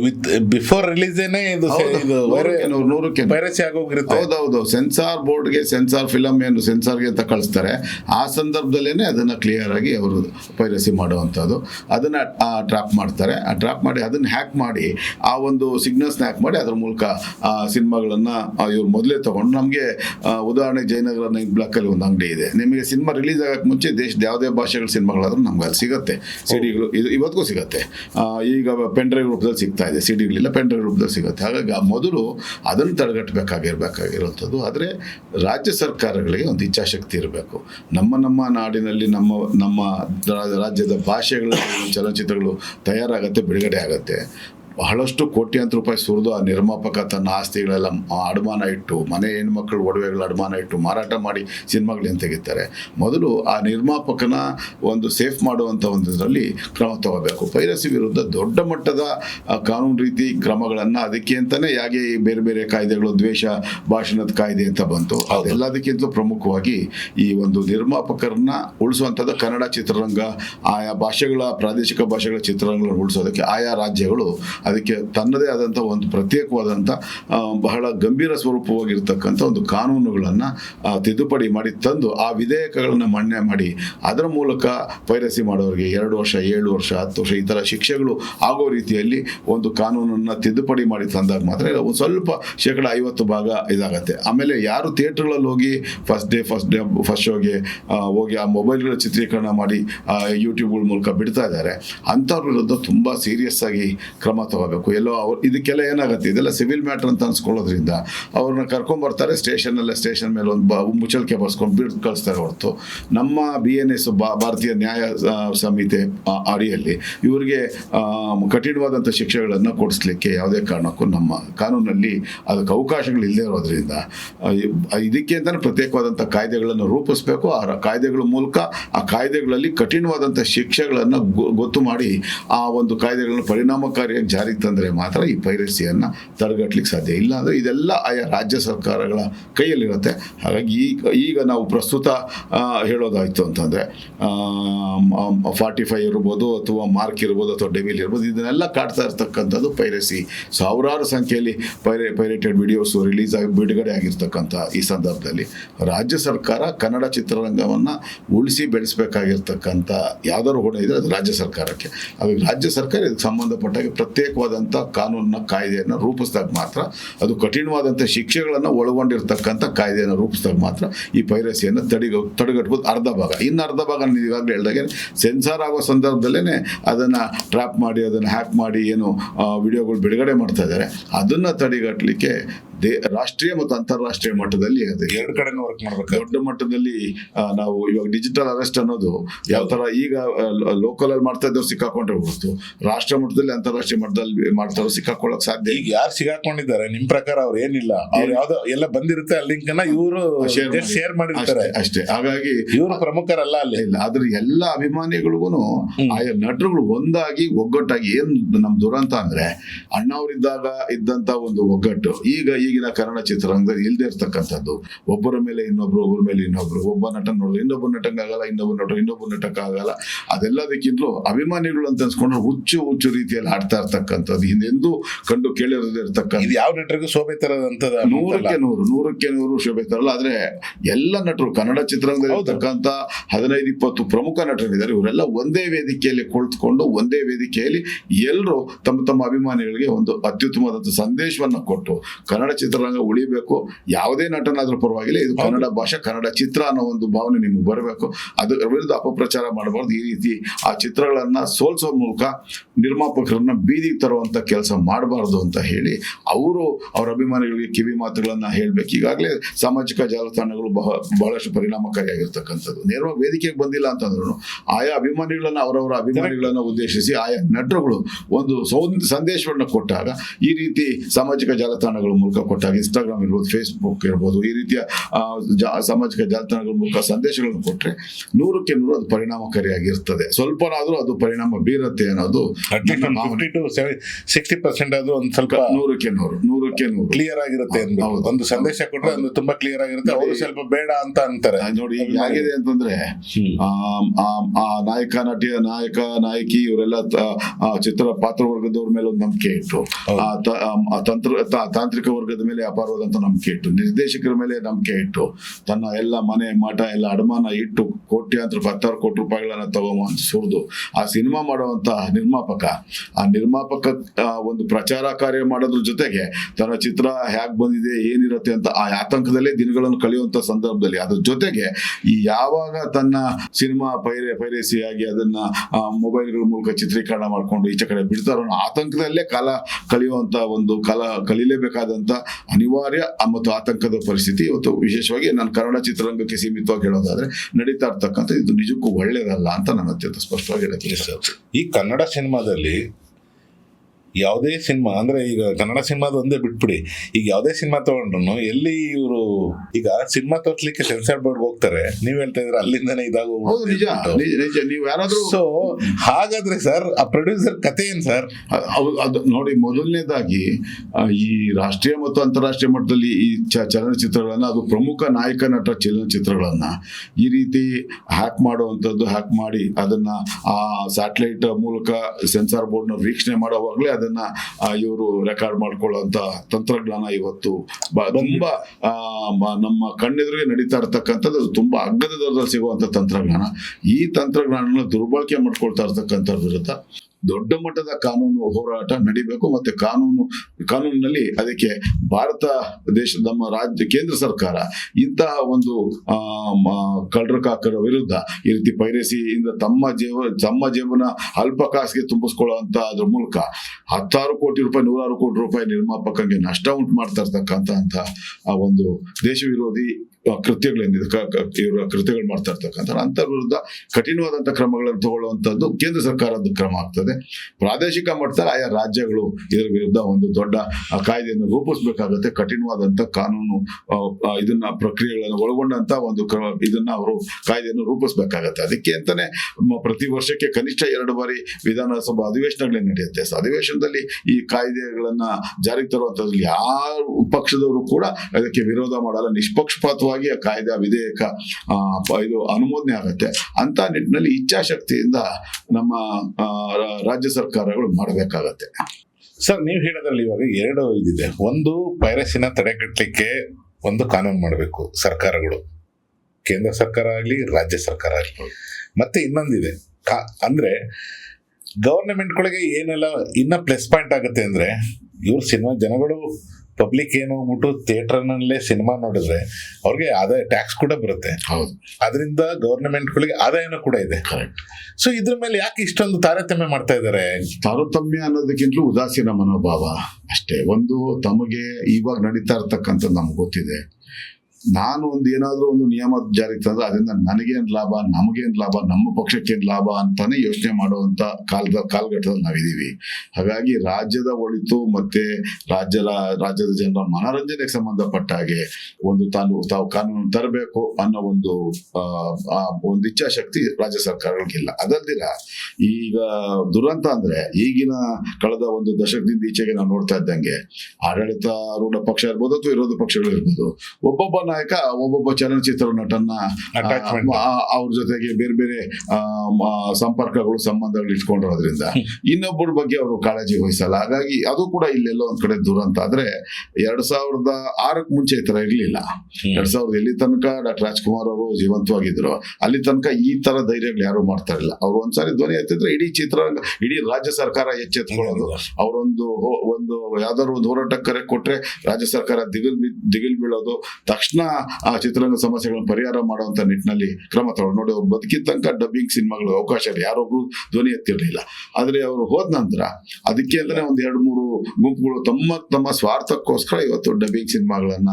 ವಿತ್ ಬಿಫೋರ್ ರಿಲೀಸೇನೆ ಇದು ನೂರಕ್ಕೆ ನೂರು, ನೂರಕ್ಕೆ ನೂರು. ಪೈರಸಿ ಆಗೋಗಿರುತ್ತೆ ಹೌದೌದು ಸೆನ್ಸಾರ್ ಬೋರ್ಡ್ಗೆ ಸೆನ್ಸಾರ್ ಫಿಲಮ್ ಏನು ಸೆನ್ಸಾರ್ಗೆ ಅಂತ ಕಳಿಸ್ತಾರೆ ಆ ಸಂದರ್ಭದಲ್ಲೇ ಅದನ್ನು ಕ್ಲಿಯರ್ ಆಗಿ ಅವರು ಪೈರಸಿ ಮಾಡುವಂಥದ್ದು. ಅದನ್ನು ಟ್ರಾಪ್ ಮಾಡ್ತಾರೆ. ಆ ಟ್ರಾಪ್ ಮಾಡಿ ಅದನ್ನು ಹ್ಯಾಕ್ ಮಾಡಿ ಆ ಒಂದು ಸಿಗ್ನಲ್ಸ್ನ ಹ್ಯಾಕ್ ಮಾಡಿ ಅದ್ರ ಮೂಲಕ ಆ ಸಿನಿಮಾಗಳನ್ನ ಇವ್ರು ಮೊದಲೇ ತಗೊಂಡು ನಮಗೆ ಉದಾಹರಣೆಗೆ ಜಯನಗರ ನೈಟ್ ಬ್ಲಾಕ್ ಅಲ್ಲಿ ಒಂದು ಅಂಗಡಿ ಇದೆ. ನಿಮಗೆ ಸಿನಿಮಾ ರಿಲೀಸ್ ಆಗೋಕ್ಕೆ ಮುಂಚೆ ದೇಶದ ಯಾವುದೇ ಭಾಷೆಗಳ ಸಿನಿಮಾಗಳಾದ್ರೂ ನಮ್ಗೆ ಅಲ್ಲಿ ಸಿಗುತ್ತೆ. ಸಿಡಿಗಳು ಇದು ಇವತ್ತಿಗೂ ಸಿಗುತ್ತೆ. ಈಗ ಪೆನ್ ಡ್ರೈವ್ ರೂಪದಲ್ಲಿ ಸಿಗ್ತಾ ಇದೆ. ಸಿಡಿಗಳಿಲ್ಲ ಪೆನ್ ಡ್ರೈವ್ ರೂಪದಲ್ಲಿ ಸಿಗುತ್ತೆ. ಹಾಗಾಗಿ ಆ ಮೊದಲು ಅದನ್ನು ತಡೆಗಟ್ಟಬೇಕಾಗಿರಬೇಕಾಗಿರುವಂಥದ್ದು ಆದರೆ ರಾಜ್ಯ ಸರ್ಕಾರಗಳಿಗೆ ಒಂದು ಇಚ್ಛಾಶಕ್ತಿ ಇರಬೇಕು. ನಮ್ಮ ನಮ್ಮ ನಾಡಿನಲ್ಲಿ ನಮ್ಮ ನಮ್ಮ ರಾಜ್ಯದ ಭಾಷೆಗಳಲ್ಲಿ ಚಲನಚಿತ್ರಗಳು ತಯಾರಾಗುತ್ತೆ ಬಿಡುಗಡೆ ಆಗುತ್ತೆ. ಬಹಳಷ್ಟು ಕೋಟ್ಯಾಂತರ ರೂಪಾಯಿ ಸುರಿದು ಆ ನಿರ್ಮಾಪಕ ತನ್ನ ಆಸ್ತಿಗಳೆಲ್ಲ ಅಡಮಾನ ಇಟ್ಟು ಮನೆ ಹೆಣ್ಮಕ್ಳು ಒಡವೆಗಳ ಅಡಮಾನ ಇಟ್ಟು ಮಾರಾಟ ಮಾಡಿ ಸಿನಿಮಾಗಳನ್ನು ತೆಗಿತಾರೆ. ಮೊದಲು ಆ ನಿರ್ಮಾಪಕನ ಒಂದು ಸೇಫ್ ಮಾಡುವಂಥ ಒಂದು ಇದರಲ್ಲಿ ಕ್ರಮ ತಗೋಬೇಕು. ಪೈರಸಿ ವಿರುದ್ಧ ದೊಡ್ಡ ಮಟ್ಟದ ಕಾನೂನು ರೀತಿ ಕ್ರಮಗಳನ್ನು ಅದಕ್ಕೆ ಅಂತಲೇ ಹೇಗೆ ಈ ಬೇರೆ ಬೇರೆ ಕಾಯ್ದೆಗಳು ದ್ವೇಷ ಭಾಷಣದ ಕಾಯ್ದೆ ಅಂತ ಬಂತು. ಎಲ್ಲದಕ್ಕಿಂತ ಪ್ರಮುಖವಾಗಿ ಈ ಒಂದು ನಿರ್ಮಾಪಕರನ್ನ ಉಳಿಸುವಂಥದ್ದು ಕನ್ನಡ ಚಿತ್ರರಂಗ ಆಯಾ ಭಾಷೆಗಳ ಪ್ರಾದೇಶಿಕ ಭಾಷೆಗಳ ಚಿತ್ರರಂಗಗಳನ್ನು ಉಳಿಸೋದಕ್ಕೆ ಆಯಾ ರಾಜ್ಯಗಳು ಅದಕ್ಕೆ ತನ್ನದೇ ಆದಂಥ ಒಂದು ಪ್ರತ್ಯೇಕವಾದಂಥ ಬಹಳ ಗಂಭೀರ ಸ್ವರೂಪವಾಗಿರ್ತಕ್ಕಂಥ ಒಂದು ಕಾನೂನುಗಳನ್ನು ತಿದ್ದುಪಡಿ ಮಾಡಿ ತಂದು ಆ ವಿಧೇಯಕಗಳನ್ನು ಮಾನ್ಯ ಮಾಡಿ, ಅದರ ಮೂಲಕ ಪೈರಸಿ ಮಾಡೋರಿಗೆ ಎರಡು ವರ್ಷ, ಏಳು ವರ್ಷ, ಹತ್ತು ವರ್ಷ ಈ ಥರ ಶಿಕ್ಷೆಗಳು ಆಗೋ ರೀತಿಯಲ್ಲಿ ಒಂದು ಕಾನೂನನ್ನು ತಿದ್ದುಪಡಿ ಮಾಡಿ ತಂದಾಗ ಮಾತ್ರ ಒಂದು ಸ್ವಲ್ಪ ಶೇಕಡ ಐವತ್ತು ಭಾಗ ಇದಾಗತ್ತೆ. ಆಮೇಲೆ ಯಾರು ಥಿಯೇಟ್ರ್ಗಳಲ್ಲಿ ಹೋಗಿ first day first day first ಶೋಗೆ ಹೋಗಿ ಆ ಮೊಬೈಲ್ಗಳ ಚಿತ್ರೀಕರಣ ಮಾಡಿ ಯೂಟ್ಯೂಬ್ಗಳ ಮೂಲಕ ಬಿಡ್ತಾ ಇದ್ದಾರೆ. ಅಂಥವ್ರ ವಿರುದ್ಧ ತುಂಬ ಸೀರಿಯಸ್ ಆಗಿ ಕ್ರಮ ತಗೋಬೇಕು. ಎಲ್ಲೋ ಅವ್ರು ಇದಕ್ಕೆಲ್ಲ ಏನಾಗುತ್ತೆ? ಇದೆಲ್ಲ ಸಿವಿಲ್ ಮ್ಯಾಟ್ರ್ ಅಂತ ಅನ್ಸ್ಕೊಳ್ಳೋದ್ರಿಂದ ಅವ್ರನ್ನ ಕರ್ಕೊಂಬರ್ತಾರೆ, ಸ್ಟೇಷನಲ್ಲೇ ಸ್ಟೇಷನ್ ಮೇಲೆ ಒಂದು ಬ, ಮುಚ್ಚಳಿಕೆ ಬರ್ಸ್ಕೊಂಡು ಬಿಟ್ಟು ಕಳಿಸ್ತಾರೆ ಹೊರತು. ನಮ್ಮ ಬಿ ಎನ್ ಎಸ್ ಭಾರತೀಯ ನ್ಯಾಯ ಸಮಿತಿ ಅಡಿಯಲ್ಲಿ ಇವರಿಗೆ ಕಠಿಣವಾದಂಥ ಶಿಕ್ಷೆಗಳನ್ನು ಕೊಡಿಸ್ಲಿಕ್ಕೆ ಯಾವುದೇ ಕಾರಣಕ್ಕೂ ನಮ್ಮ ಕಾನೂನಲ್ಲಿ ಅದಕ್ಕೆ ಅವಕಾಶಗಳು ಇಲ್ಲದೆ ಇರೋದ್ರಿಂದ ಇದಕ್ಕೆ ಅಂತಲೇ ಪ್ರತ್ಯೇಕವಾದಂಥ ಕಾಯ್ದೆಗಳನ್ನು ರೂಪಿಸಬೇಕು. ಆ ಕಾಯ್ದೆಗಳ ಮೂಲಕ ಆ ಕಾಯ್ದೆಗಳಲ್ಲಿ ಕಠಿಣವಾದಂಥ ಶಿಕ್ಷೆಗಳನ್ನು ಗೊತ್ತು ಮಾಡಿ ಆ ಒಂದು ಕಾಯ್ದೆಗಳನ್ನು ಪರಿಣಾಮಕಾರಿಯಾಗಿ ಜಾರಿ ಜಾರಿಗೆ ತಂದರೆ ಮಾತ್ರ ಈ ಪೈರಸಿಯನ್ನು ತಡೆಗಟ್ಟಲಿಕ್ಕೆ ಸಾಧ್ಯ ಇಲ್ಲ. ಅಂದರೆ ಇದೆಲ್ಲ ಆಯಾ ರಾಜ್ಯ ಸರ್ಕಾರಗಳ ಕೈಯಲ್ಲಿರುತ್ತೆ. ಹಾಗಾಗಿ ಈಗ ಈಗ ನಾವು ಪ್ರಸ್ತುತ ಹೇಳೋದಾಯ್ತು ಅಂತಂದರೆ ಫಾರ್ಟಿ ಫೈವ್ ಇರ್ಬೋದು ಅಥವಾ ಮಾರ್ಕ್ ಇರ್ಬೋದು ಅಥವಾ ಡೆವಿಲ್ ಇರ್ಬೋದು, ಇದನ್ನೆಲ್ಲ ಕಾಡ್ತಾ ಇರ್ತಕ್ಕಂಥದ್ದು ಪೈರಸಿ. ಸಾವಿರಾರು ಸಂಖ್ಯೆಯಲ್ಲಿ ಪೈರೆ, ಪೈರೇಟೆಡ್ ವಿಡಿಯೋಸು ರಿಲೀಸ್ ಆಗಿ ಬಿಡುಗಡೆ ಆಗಿರ್ತಕ್ಕಂಥ ಈ ಸಂದರ್ಭದಲ್ಲಿ ರಾಜ್ಯ ಸರ್ಕಾರ ಕನ್ನಡ ಚಿತ್ರರಂಗವನ್ನು ಉಳಿಸಿ ಬೆಳೆಸಬೇಕಾಗಿರ್ತಕ್ಕಂಥ ಯಾವ್ದಾದ್ರು ಹೊಣೆ ಇದ್ರೆ ಅದು ರಾಜ್ಯ ಸರ್ಕಾರಕ್ಕೆ. ಹಾಗಾಗಿ ರಾಜ್ಯ ಸರ್ಕಾರ ಇದಕ್ಕೆ ಸಂಬಂಧಪಟ್ಟಾಗ ಪ್ರತ್ಯೇಕವಾದಂಥ ಕಾನೂನನ್ನ, ಕಾಯ್ದೆಯನ್ನು ರೂಪಿಸಿದಾಗ ಮಾತ್ರ, ಅದು ಕಠಿಣವಾದಂಥ ಶಿಕ್ಷೆಗಳನ್ನು ಒಳಗೊಂಡಿರ್ತಕ್ಕಂಥ ಕಾಯ್ದೆಯನ್ನು ರೂಪಿಸಿದಾಗ ಮಾತ್ರ ಈ ಪೈರಸಿಯನ್ನು ತಡೆಗ ತಡೆಗಟ್ಬೋದು. ಅರ್ಧ ಭಾಗ. ಇನ್ನು ಅರ್ಧ ಭಾಗ ನಾನು ಈಗಾಗಲೇ ಹೇಳಿದಾಗೆ ಸೆನ್ಸಾರ್ ಆಗೋ ಸಂದರ್ಭದಲ್ಲೇ ಅದನ್ನು ಟ್ರ್ಯಾಪ್ ಮಾಡಿ, ಅದನ್ನು ಹ್ಯಾಕ್ ಮಾಡಿ ಏನು ವಿಡಿಯೋಗಳು ಬಿಡುಗಡೆ ಮಾಡ್ತಾ ಇದ್ದಾರೆ. ಅದನ್ನು ತಡೆಗಟ್ಟಲಿಕ್ಕೆ ದೇ ರಾಷ್ಟ್ರೀಯ ಮತ್ತು ಅಂತಾರಾಷ್ಟ್ರೀಯ ಮಟ್ಟದಲ್ಲಿ ಎರಡು ಕಡೆನೂ ವರ್ಕ್ ಮಾಡಬೇಕು. ದೊಡ್ಡ ಮಟ್ಟದಲ್ಲಿ ನಾವು ಇವಾಗ ಡಿಜಿಟಲ್ ಅರೆಸ್ಟ್ ಅನ್ನೋದು ಯಾವ ತರ ಈಗ ಲೋಕಲ್ ಅಲ್ಲಿ ಮಾಡ್ತಾ ಇದ್ದವ್ರು ಸಿಕ್ಕಾಕೊಂಡ್ರೆ ಹೊರತು ರಾಷ್ಟ್ರ ಮಟ್ಟದಲ್ಲಿ ಅಂತಾರಾಷ್ಟ್ರೀಯ ಮಟ್ಟದಲ್ಲಿ ಮಾಡ್ತಾರೋ ಸಿಕ್ಕಾಕೊಳ್ಳಕ್ ಸಾಧ್ಯ ಈಗ ಯಾರು ಸಿಗಾಕೊಂಡಿದ್ದಾರೆ ನಿಮ್ ಪ್ರಕಾರ ಅವ್ರು ಏನಿಲ್ಲ? ಅವ್ರು ಯಾವ್ದೋ ಎಲ್ಲ ಬಂದಿರುತ್ತೆ ನ ಇವರು ಶೇರ್ ಮಾಡಿರ್ತಾರೆ. ಅಷ್ಟೇ ಅಷ್ಟೇ. ಹಾಗಾಗಿ ಇವರು ಪ್ರಮುಖರಲ್ಲ ಅಲ್ಲಿ. ಇಲ್ಲ ಆದ್ರೆ ಎಲ್ಲ ಅಭಿಮಾನಿಗಳಿಗೂ ಆಯಾ ನಟರುಗಳು ಒಂದಾಗಿ ಒಗ್ಗಟ್ಟಾಗಿ ಏನ್ ನಮ್ ದುರಂತ ಅಂದ್ರೆ ಅಣ್ಣವರಿದ್ದಾಗ ಇದ್ದಂತ ಒಂದು ಒಗ್ಗಟ್ಟು ಈಗ ಈಗಿನ ಕನ್ನಡ ಚಿತ್ರರಂಗದಲ್ಲಿ ಇಲ್ದೇ ಇರ್ತಕ್ಕಂಥದ್ದು. ಒಬ್ಬರ ಮೇಲೆ ಇನ್ನೊಬ್ರು ಒಬ್ಬರ ಮೇಲೆ ಇನ್ನೊಬ್ರು ಒಬ್ಬ ನಟ ನೋಡಿದ್ರೆ ಇನ್ನೊಬ್ಬ ನಟಂಗಾಗಲ್ಲ ಇನ್ನೊಬ್ಬ ನಟ ಇನ್ನೊಬ್ಬ ನಟಕ್ಕಾಗಲ್ಲ. ಅದೆಲ್ಲದಕ್ಕಿಂತಲೂ ಅಭಿಮಾನಿಗಳು ಅಂತ ಅನ್ಸ್ಕೊಂಡ್ರೆ ಹುಚ್ಚು ಹುಚ್ಚು ರೀತಿಯಲ್ಲಿ ಆಡ್ತಾ ಇರ್ತಕ್ಕಂಥದ್ದು. ಹಿಂದೆಂದೂ ಕಂಡು ಕೇಳಿರೋದೇ ಇರ್ತಕ್ಕಂಥ ಇದು ಯಾವ ನಟರಿಗೂ ಶೋಭೆ ತರದಂತದ ನೂರಕ್ಕೆ ನೂರು ನೂರಕ್ಕೆ ನೂರು ಶೋಭೆ ತರಲ್ಲ. ಆದ್ರೆ ಎಲ್ಲ ನಟರು ಕನ್ನಡ ಚಿತ್ರರಂಗದಲ್ಲಿ. ಇರ್ತಕ್ಕಂಥ ಹದಿನೈದು ಇಪ್ಪತ್ತು ಪ್ರಮುಖ ನಟರಿದ್ದಾರೆ. ಇವರೆಲ್ಲ ಒಂದೇ ವೇದಿಕೆಯಲ್ಲಿ ಕುಳಿತುಕೊಂಡು ಒಂದೇ ವೇದಿಕೆಯಲ್ಲಿ ಎಲ್ಲರೂ ತಮ್ಮ ತಮ್ಮ ಅಭಿಮಾನಿಗಳಿಗೆ ಒಂದು ಅತ್ಯುತ್ತಮವಾದಂಥ ಸಂದೇಶವನ್ನು ಕೊಟ್ಟು ಕನ್ನಡ ಚಿತ್ರರಂಗ ಉಳಿಬೇಕು. ಯಾವುದೇ ನಟನಾದ್ರೂ ಪರವಾಗಿಲ್ಲ ಇದು ಕನ್ನಡ ಭಾಷೆ ಕನ್ನಡ ಚಿತ್ರ ಅನ್ನೋ ಒಂದು ಭಾವನೆ ನಿಮ್ಗೆ ಬರಬೇಕು. ಅದರ ವಿರುದ್ಧ ಅಪಪ್ರಚಾರ ಮಾಡಬಾರ್ದು. ಈ ರೀತಿ ಆ ಚಿತ್ರಗಳನ್ನ ಸೋಲ್ಸೋ ಮೂಲಕ ನಿರ್ಮಾಪಕರನ್ನ ಬೀದಿಗೆ ತರುವಂತ ಕೆಲಸ ಮಾಡಬಾರ್ದು ಅಂತ ಹೇಳಿ ಅವರು ಅವರ ಅಭಿಮಾನಿಗಳಿಗೆ ಕಿವಿ ಮಾತುಗಳನ್ನ ಹೇಳ್ಬೇಕು. ಈಗಾಗಲೇ ಸಾಮಾಜಿಕ ಜಾಲತಾಣಗಳು ಬಹ ಬಹಳಷ್ಟು ಪರಿಣಾಮಕಾರಿಯಾಗಿರ್ತಕ್ಕಂಥದ್ದು. ನೇರವಾಗಿ ವೇದಿಕೆಗೆ ಬಂದಿಲ್ಲ ಅಂತಂದ್ರು ಆಯಾ ಅಭಿಮಾನಿಗಳನ್ನ ಅವರವರ ಅಭಿಮಾನಿಗಳನ್ನ ಉದ್ದೇಶಿಸಿ ಆಯಾ ನಟರುಗಳು ಒಂದು ಸೌ- ಸಂದೇಶವನ್ನು ಕೊಟ್ಟಾಗ ಈ ರೀತಿ ಸಾಮಾಜಿಕ ಜಾಲತಾಣಗಳ ಮೂಲಕ ಕೊಟ್ಟಾಗ ಇನ್ಸ್ಟಾಗ್ರಾಮ್ ಇರ್ಬೋದು ಫೇಸ್ಬುಕ್ ಇರ್ಬೋದು ಈ ರೀತಿಯ ಜಾ- ಸಾಮಾಜಿಕ ಜಾಲತಾಣಗಳ ಮೂಲಕ ಸಂದೇಶಗಳನ್ನು ಕೊಟ್ಟರೆ ನೂರಕ್ಕೆ ನೂರು ಅದು ಪರಿಣಾಮಕಾರಿಯಾಗಿರ್ತದೆ. ಸ್ವಲ್ಪನಾದ್ರೂ ಅದು ಪರಿಣಾಮ ಬೀರುತ್ತೆ ಅನ್ನೋದು ಸಿಕ್ಸ್ಟಿ ಪರ್ಸೆಂಟ್ ಆದರೂ ಒಂದು ಸ್ವಲ್ಪ ನೂರಕ್ಕೆ ನೂರು ನೂರಕ್ಕೆ ನೂರು. ಕ್ಲಿಯರ್ ಆಗಿರುತ್ತೆ ಒಂದು ಸಂದೇಶ ಕೊಟ್ರೆ ಅದು ತುಂಬಾ ಕ್ಲಿಯರ್ ಆಗಿರುತ್ತೆ. ಅವರು ಸ್ವಲ್ಪ ಬೇಡ ಅಂತ ಅಂತಾರೆ. ನೋಡಿ ಹೇಗಿದೆ ಅಂತಂದ್ರೆ ಆ, ನಾಯಕ ನಟಿಯ ನಾಯಕ ನಾಯಕಿ ಇವರೆಲ್ಲ ಚಿತ್ರ ಪಾತ್ರ ವರ್ಗದವ್ರ ಮೇಲೆ ಒಂದು ನಂಬಿಕೆ ಇಟ್ಟು ತಂತ್ರ ತಾಂತ್ರಿಕ ತಾಂತ್ರಿಕ ವರ್ಗದ ಮೇಲೆ ಅಪಾರವಾದಂತ ನಂಬಿಕೆ ಇಟ್ಟು, ನಿರ್ದೇಶಕರ ಮೇಲೆ ನಂಬಿಕೆ ಇಟ್ಟು, ತನ್ನ ಎಲ್ಲ ಮನೆ, ಮಠ, ಎಲ್ಲ ಅಡಮಾನ ಇಟ್ಟು ಕೋಟ್ಯಾಂತರ, ಹತ್ತಾರು ಕೋಟಿ ರೂಪಾಯಿಗಳನ್ನ ತಗೊಂಬ ಸುರಿದು ಆ ಸಿನಿಮಾ ಮಾಡುವಂತ ನಿರ್ಮಾಪಕ, ಆ ನಿರ್ಮಾಪಕ ಒಂದು ಪ್ರಚಾರ ಕಾರ್ಯ ಮಾಡೋದ್ರ ಜೊತೆಗೆ ತನ್ನ ಚಿತ್ರ ಹ್ಯಾಕ್ ಬಂದಿದೆ, ಏನಿರುತ್ತೆ ಅಂತ ಆ ಆತಂಕದಲ್ಲೇ ದಿನಗಳನ್ನು ಕಳೆಯುವಂತ ಸಂದರ್ಭದಲ್ಲಿ. ಅದ್ರ ಜೊತೆಗೆ ಈ ಯಾವಾಗ ತನ್ನ ಸಿನಿಮಾ ಪೈರೆ ಪೈರೇಸಿ ಆಗಿ ಅದನ್ನ ಮೊಬೈಲ್ಗಳ ಮೂಲಕ ಚಿತ್ರೀಕರಣ ಮಾಡಿಕೊಂಡು ಈಚೆ ಕಡೆ ಬಿಡ್ತಾರೋ ಆತಂಕದಲ್ಲೇ ಕಾಲ ಕಳೆಯುವಂತ ಒಂದು, ಕಾಲ ಕಲೀಲೇಬೇಕಾದಂತ ಅನಿವಾರ್ಯ ಮತ್ತು ಆತಂಕದ ಪರಿಸ್ಥಿತಿ ಇವತ್ತು ವಿಶೇಷವಾಗಿ ನಾನು ಕನ್ನಡ ಚಿತ್ರರಂಗಕ್ಕೆ ಸೀಮಿತವಾಗಿ ಹೇಳೋದಾದ್ರೆ ನಡೀತಾ ಇರ್ತಕ್ಕಂಥ ಇದು ನಿಜಕ್ಕೂ ಒಳ್ಳೇದಲ್ಲ ಅಂತ ನಾನು ಅತ್ಯಂತ ಸ್ಪಷ್ಟವಾಗಿ ಹೇಳಕ್ಕೆ. ಈ ಕನ್ನಡ ಸಿನಿಮಾದಲ್ಲಿ ಯಾವುದೇ ಸಿನಿಮಾ ಅಂದ್ರೆ ಈಗ ಕನ್ನಡ ಸಿನಿಮಾದ ಒಂದೇ ಬಿಟ್ಬಿಡಿ. ಈಗ ಯಾವುದೇ ಸಿನಿಮಾ ತಗೊಂಡ್ರು ಎಲ್ಲಿ ಇವರು ಈಗ ಸಿನಿಮಾ ತೋರ್ಸ್ಲಿಕ್ಕೆ ಸೆನ್ಸರ್ ಬೋರ್ಡ್ ಹೋಗ್ತಾರೆ. ನೀವ್ ಹೇಳ್ತಾ ಇದ್ರೆ ಅಲ್ಲಿಂದನೇ ಹೌದು ನಿಜ. ಇದಾಗ ನಿಜ ನಿಜ. ನೀವು ಯಾರಾದ್ರೂ ಸೊ ಹಾಗಾದ್ರೆ ಸರ್ ಆ ಪ್ರೊಡ್ಯೂಸರ್ ಕತೆ ಏನ್ ಸರ್? ಅದು ನೋಡಿ ಮೊದಲನೇದಾಗಿ ಈ ರಾಷ್ಟ್ರೀಯ ಮತ್ತು ಅಂತಾರಾಷ್ಟ್ರೀಯ ಮಟ್ಟದಲ್ಲಿ ಈ ಚಲನಚಿತ್ರಗಳನ್ನ ಅದು ಪ್ರಮುಖ ನಾಯಕ ನಟ ಚಲನಚಿತ್ರಗಳನ್ನ ಈ ರೀತಿ ಹ್ಯಾಕ್ ಮಾಡುವಂಥದ್ದು ಹ್ಯಾಕ್ ಮಾಡಿ ಅದನ್ನ ಆ ಸ್ಯಾಟಲೈಟ್ ಮೂಲಕ ಸೆನ್ಸಾರ್ ಬೋರ್ಡ್ನ ವೀಕ್ಷಣೆ ಮಾಡುವಾಗಲೇ ಅದನ್ನ ಇವರು ರೆಕಾರ್ಡ್ ಮಾಡ್ಕೊಳ್ಳುವಂತ ತಂತ್ರಜ್ಞಾನ ಇವತ್ತು ತುಂಬಾ ನಮ್ಮ ಕಣ್ಣೆದುರಿಗೆ ನಡೀತಾ ಇರ್ತಕ್ಕಂಥದ್ದು ತುಂಬಾ ಅಗ್ಗದ ದರದಲ್ಲಿ ಸಿಗುವಂತ ತಂತ್ರಜ್ಞಾನ. ಈ ತಂತ್ರಜ್ಞಾನ ದುರ್ಬಳಕೆ ಮಾಡ್ಕೊಳ್ತಾ ಇರ್ತಕ್ಕಂಥ ವಿರುದ್ಧ ದೊಡ್ಡ ಮಟ್ಟದ ಕಾನೂನು ಹೋರಾಟ ನಡಿಬೇಕು ಮತ್ತೆ ಕಾನೂನು ಕಾನೂನಿನಲ್ಲಿ ಅದಕ್ಕೆ ಭಾರತ ದೇಶ ನಮ್ಮ ರಾಜ್ಯ ಕೇಂದ್ರ ಸರ್ಕಾರ ಇಂತಹ ಒಂದು ಆ, ಮ- ಕಳ್ಳರ ಕಾಕರ ವಿರುದ್ಧ ಈ ರೀತಿ ಪೈರಸಿಯಿಂದ ತಮ್ಮ ಜೀವ ತಮ್ಮ ಜೀವನ ಅಲ್ಪ ಕಾಸಿಗೆ ತುಂಬಿಸ್ಕೊಳ್ಳುವಂತ ಅದ್ರ ಮೂಲಕ ಹತ್ತಾರು ಕೋಟಿ ರೂಪಾಯಿ ನೂರಾರು ಕೋಟಿ ರೂಪಾಯಿ ನಿರ್ಮಾಪಕಂಗೆ ನಷ್ಟ ಉಂಟು ಮಾಡ್ತಾ ಇರ್ತಕ್ಕಂಥ ಒಂದು ದೇಶ ವಿರೋಧಿ ಕೃತ್ಯಗಳೇನಿದೆ ಕ- ಕೃತ್ಯಗಳು ಮಾಡ್ತಾ ಇರ್ತಕ್ಕಂಥ ಅಂತ ವಿರುದ್ಧ ಕಠಿಣವಾದಂಥ ಕ್ರಮಗಳನ್ನು ತಗೊಳ್ಳುವಂಥದ್ದು ಕೇಂದ್ರ ಸರ್ಕಾರದ ಕ್ರಮ ಆಗ್ತದೆ. ಪ್ರಾದೇಶಿಕ ಮಟ್ಟದಲ್ಲಿ ಆಯಾ ರಾಜ್ಯಗಳು ಇದರ ವಿರುದ್ಧ ಒಂದು ದೊಡ್ಡ ಕಾಯ್ದೆಯನ್ನು ರೂಪಿಸಬೇಕಾಗುತ್ತೆ. ಕಠಿಣವಾದಂಥ ಕಾನೂನು ಇದನ್ನ ಪ್ರಕ್ರಿಯೆಗಳನ್ನು ಒಳಗೊಂಡಂತ ಒಂದು ಕ್ರಮ, ಇದನ್ನ ಅವರು ಕಾಯ್ದೆಯನ್ನು ರೂಪಿಸಬೇಕಾಗತ್ತೆ. ಅದಕ್ಕೆ ಅಂತಾನೆ ಪ್ರತಿ ವರ್ಷಕ್ಕೆ ಕನಿಷ್ಠ ಎರಡು ಬಾರಿ ವಿಧಾನಸಭಾ ಅಧಿವೇಶನಗಳೇ ನಡೆಯುತ್ತೆ. ಅಧಿವೇಶನದಲ್ಲಿ ಈ ಕಾಯ್ದೆಗಳನ್ನ ಜಾರಿಗೆ ತರುವಂತದ್ರಲ್ಲಿ ಯಾರು ಪಕ್ಷದವರು ಕೂಡ ಅದಕ್ಕೆ ವಿರೋಧ ಮಾಡಲ್ಲ. ನಿಷ್ಪಕ್ಷಪಾತವಾಗಿ ಆ ಕಾಯ್ದೆ ವಿಧೇಯಕ ಇದು ಅನುಮೋದನೆ ಆಗುತ್ತೆ. ಅಂತ ನಿಟ್ಟಿನಲ್ಲಿ ಇಚ್ಛಾಶಕ್ತಿಯಿಂದ ನಮ್ಮ ರಾಜ್ಯ ಸರ್ಕಾರಗಳು ಮಾಡಬೇಕಾಗತ್ತೆ. ಸರ್ ನೀವು ಹೇಳೋದ್ರಲ್ಲಿ ಇವಾಗ ಎರಡು ಇದಿದೆ. ಒಂದು ಪೈರಸಿನ ತಡೆಗಟ್ಟಲಿಕ್ಕೆ ಒಂದು ಕಾನೂನು ಮಾಡಬೇಕು ಸರ್ಕಾರಗಳು. ಕೇಂದ್ರ ಸರ್ಕಾರ ಆಗಲಿ ರಾಜ್ಯ ಸರ್ಕಾರ ಆಗಲಿ. ಮತ್ತೆ ಇನ್ನೊಂದಿದೆ. ಕಾ ಅಂದರೆ ಗವರ್ನಮೆಂಟ್ಗಳಿಗೆ ಏನೆಲ್ಲ ಇನ್ನ ಪ್ಲಸ್ ಪಾಯಿಂಟ್ ಆಗುತ್ತೆ ಅಂದ್ರೆ ಇವ್ರು ಸಿನಿಮಾ ಜನಗಳು ಪಬ್ಲಿಕ್ ಏನು ಹೋಗ್ಬಿಟ್ಟು ಥಿಯೇಟರ್ನಲ್ಲೇ ಸಿನಿಮಾ ನೋಡಿದ್ರೆ ಅವ್ರಿಗೆ ಆದಾಯ ಟ್ಯಾಕ್ಸ್ ಕೂಡ ಬರುತ್ತೆ. ಹೌದು. ಅದರಿಂದ ಗವರ್ನಮೆಂಟ್ಗಳಿಗೆ ಆದಾಯನೂ ಕೂಡ ಇದೆ. ಕರೆಕ್ಟ್ ಸೊ ಇದ್ರ ಮೇಲೆ ಯಾಕೆ ಇಷ್ಟೊಂದು ತಾರತಮ್ಯ ಮಾಡ್ತಾ ಇದ್ದಾರೆ? ತಾರತಮ್ಯ ಅನ್ನೋದಕ್ಕಿಂತಲೂ ಉದಾಸೀನ ಮನೋಭಾವ ಅಷ್ಟೇ. ಒಂದು ತಮಗೆ ಇವಾಗ ನಡೀತಾ ಇರ್ತಕ್ಕಂಥ ನಮ್ಗೆ ಗೊತ್ತಿದೆ. ನಾನು ಒಂದು ಏನಾದ್ರೂ ಒಂದು ನಿಯಮ ಜಾರಿಗೆ ತಂದ್ರೆ ಅದರಿಂದ ನನಗೇನು ಲಾಭ, ನಮಗೇನು ಲಾಭ, ನಮ್ಮ ಪಕ್ಷಕ್ಕೇನು ಲಾಭ ಅಂತಾನೆ ಯೋಚನೆ ಮಾಡುವಂತ ಕಾಲದ ಕಾಲಘಟ್ಟದಲ್ಲಿ ನಾವಿದ್ದೀವಿ. ಹಾಗಾಗಿ ರಾಜ್ಯದ ಒಳಿತು ಮತ್ತೆ ರಾಜ್ಯದ ರಾಜ್ಯದ ಜನರ ಮನೋರಂಜನೆಗೆ ಸಂಬಂಧಪಟ್ಟ ಹಾಗೆ ಒಂದು ತಾನು ತಾವು ಕಾನೂನು ತರಬೇಕು ಅನ್ನೋ ಒಂದು ಒಂದು ಇಚ್ಛಾಶಕ್ತಿ ರಾಜ್ಯ ಸರ್ಕಾರಗಳಿಗಿಲ್ಲ. ಅದಲ್ದಿರ ಈಗ ದುರಂತ ಅಂದ್ರೆ ಈಗಿನ ಕಳೆದ ಒಂದು ದಶಕದಿಂದ ಈಚೆಗೆ ನಾವು ನೋಡ್ತಾ ಇದ್ದಂಗೆ ಆಡಳಿತಾರೂಢ ಪಕ್ಷ ಇರ್ಬೋದು ಅಥವಾ ವಿರೋಧ ಪಕ್ಷಗಳು ಇರ್ಬೋದು, ಒಬ್ಬೊಬ್ಬ ನಾಯಕ ಒಬ್ಬೊಬ್ಬ ಚಲನಚಿತ್ರ ನಟನ ಅವ್ರ ಜೊತೆಗೆ ಬೇರೆ ಬೇರೆ ಸಂಪರ್ಕಗಳು ಸಂಬಂಧಗಳು ಇಟ್ಕೊಂಡಿರೋದ್ರಿಂದ ಇನ್ನೊಬ್ಬರ ಬಗ್ಗೆ ಅವರು ಕಾಳಜಿ ವಹಿಸಲ್ಲ. ಹಾಗಾಗಿ ಅದು ಕೂಡ ಇಲ್ಲೆಲ್ಲೋ ಒಂದ್ ಕಡೆ ದುರಂತ. ಆದ್ರೆ ಎರಡ್ ಸಾವಿರದ ಆರಕ್ಕೆ ಮುಂಚೆ ಈ ತರ ಇರ್ಲಿಲ್ಲ. ಎರಡ್ ಸಾವಿರದ ಎಲ್ಲಿ ತನಕ ಡಾಕ್ಟರ್ ರಾಜ್ಕುಮಾರ್ ಅವರು ಜೀವಂತವಾಗಿದ್ರು ಅಲ್ಲಿ ತನಕ ಈ ತರ ಧೈರ್ಯಗಳು ಯಾರು ಮಾಡ್ತಾ ಇರಲಿಲ್ಲ. ಅವ್ರು ಒಂದ್ಸಾರಿ ಧ್ವನಿ ಎತ್ತಿದ್ರೆ ಇಡೀ ಚಿತ್ರರಂಗ ಇಡೀ ರಾಜ್ಯ ಸರ್ಕಾರ ಎಚ್ಚೆತ್ಕೊಳ್ಳೋದು. ಅವರೊಂದು ಒಂದು ಯಾವ್ದಾದ್ರು ಒಂದು ಹೋರಾಟಕ್ಕೆ ಕರೆ ಕೊಟ್ರೆ ರಾಜ್ಯ ಸರ್ಕಾರ ದಿಗಿಲ್ ಬಿ- ದಿಗಿಲ್ ಬೀಳೋದು. ತಕ್ಷಣ ಆ ಚಿತ್ರರಂಗ ಸಮಸ್ಯೆಗಳನ್ನು ಪರಿಹಾರ ಮಾಡುವಂತ ನಿಟ್ಟಿನಲ್ಲಿ ಕ್ರಮ ತಗೊಂಡು. ನೋಡಿ, ಅವ್ರು ಬದುಕಿದ ತನಕ ಡಬ್ಬಿಂಗ್ ಸಿನಿಮಾಗಳು ಅವಕಾಶ ಇಲ್ಲ. ಯಾರೊಬ್ರು ಧ್ವನಿ ಎತ್ತಿರಲಿಲ್ಲ. ಆದ್ರೆ ಅವರು ಹೋದ ನಂತರ ಅದಕ್ಕೆ ಅಂದ್ರೆ ಒಂದ್ ಎರಡು ಮೂರು ಗುಂಪುಗಳು ತಮ್ಮ ತಮ್ಮ ಸ್ವಾರ್ಥಕ್ಕೋಸ್ಕರ ಇವತ್ತು ಡಬ್ಬಿಂಗ್ ಸಿನಿಮಾಗಳನ್ನ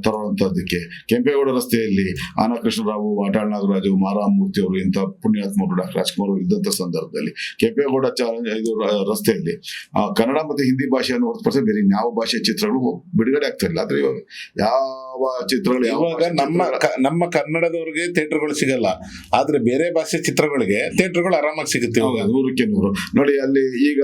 ತರುವಂತದ್ದಕ್ಕೆ ಕೆಂಪೇಗೌಡ ರಸ್ತೆಯಲ್ಲಿ ಆನಕೃಷ್ಣರಾವು ವಾಟಾಳ್ ನಾಗರಾಜು ಮಾರಾಮೂರ್ತಿ ಅವರು ಇಂಥ ಪುಣ್ಯಾತ್ಮರು ಡಾಕ್ಟರ್ ರಾಜ್ಕುಮಾರ್ ಅವರು ಇದ್ದಂತ ಸಂದರ್ಭದಲ್ಲಿ ಕೆಂಪೇಗೌಡ ಇದು ರಸ್ತೆಯಲ್ಲಿ ಕನ್ನಡ ಮತ್ತು ಹಿಂದಿ ಭಾಷೆಯನ್ನು ಹೊರತುಪಡಿಸಿ ಬೇರೆ ಯಾವ ಭಾಷೆ ಚಿತ್ರಗಳು ಬಿಡುಗಡೆ ಆಗ್ತಾ ಇಲ್ಲ. ಆದ್ರೆ ಯಾವ ಚಿತ್ರಗಳು ಯಾವಾಗ ಇವಾಗ ನಮ್ಮ ನಮ್ಮ ಕನ್ನಡದವ್ರಿಗೆ ಥಿಯೇಟರ್ಗಳು ಸಿಗಲ್ಲ. ಆದ್ರೆ ಬೇರೆ ಭಾಷೆ ಚಿತ್ರಗಳಿಗೆ ಥಿಯೇಟರ್ಗಳು ಆರಾಮಾಗಿ ಸಿಗುತ್ತೆ ಇವಾಗ. ನೂರಕ್ಕೆ ನೂರು. ನೋಡಿ ಅಲ್ಲಿ ಈಗ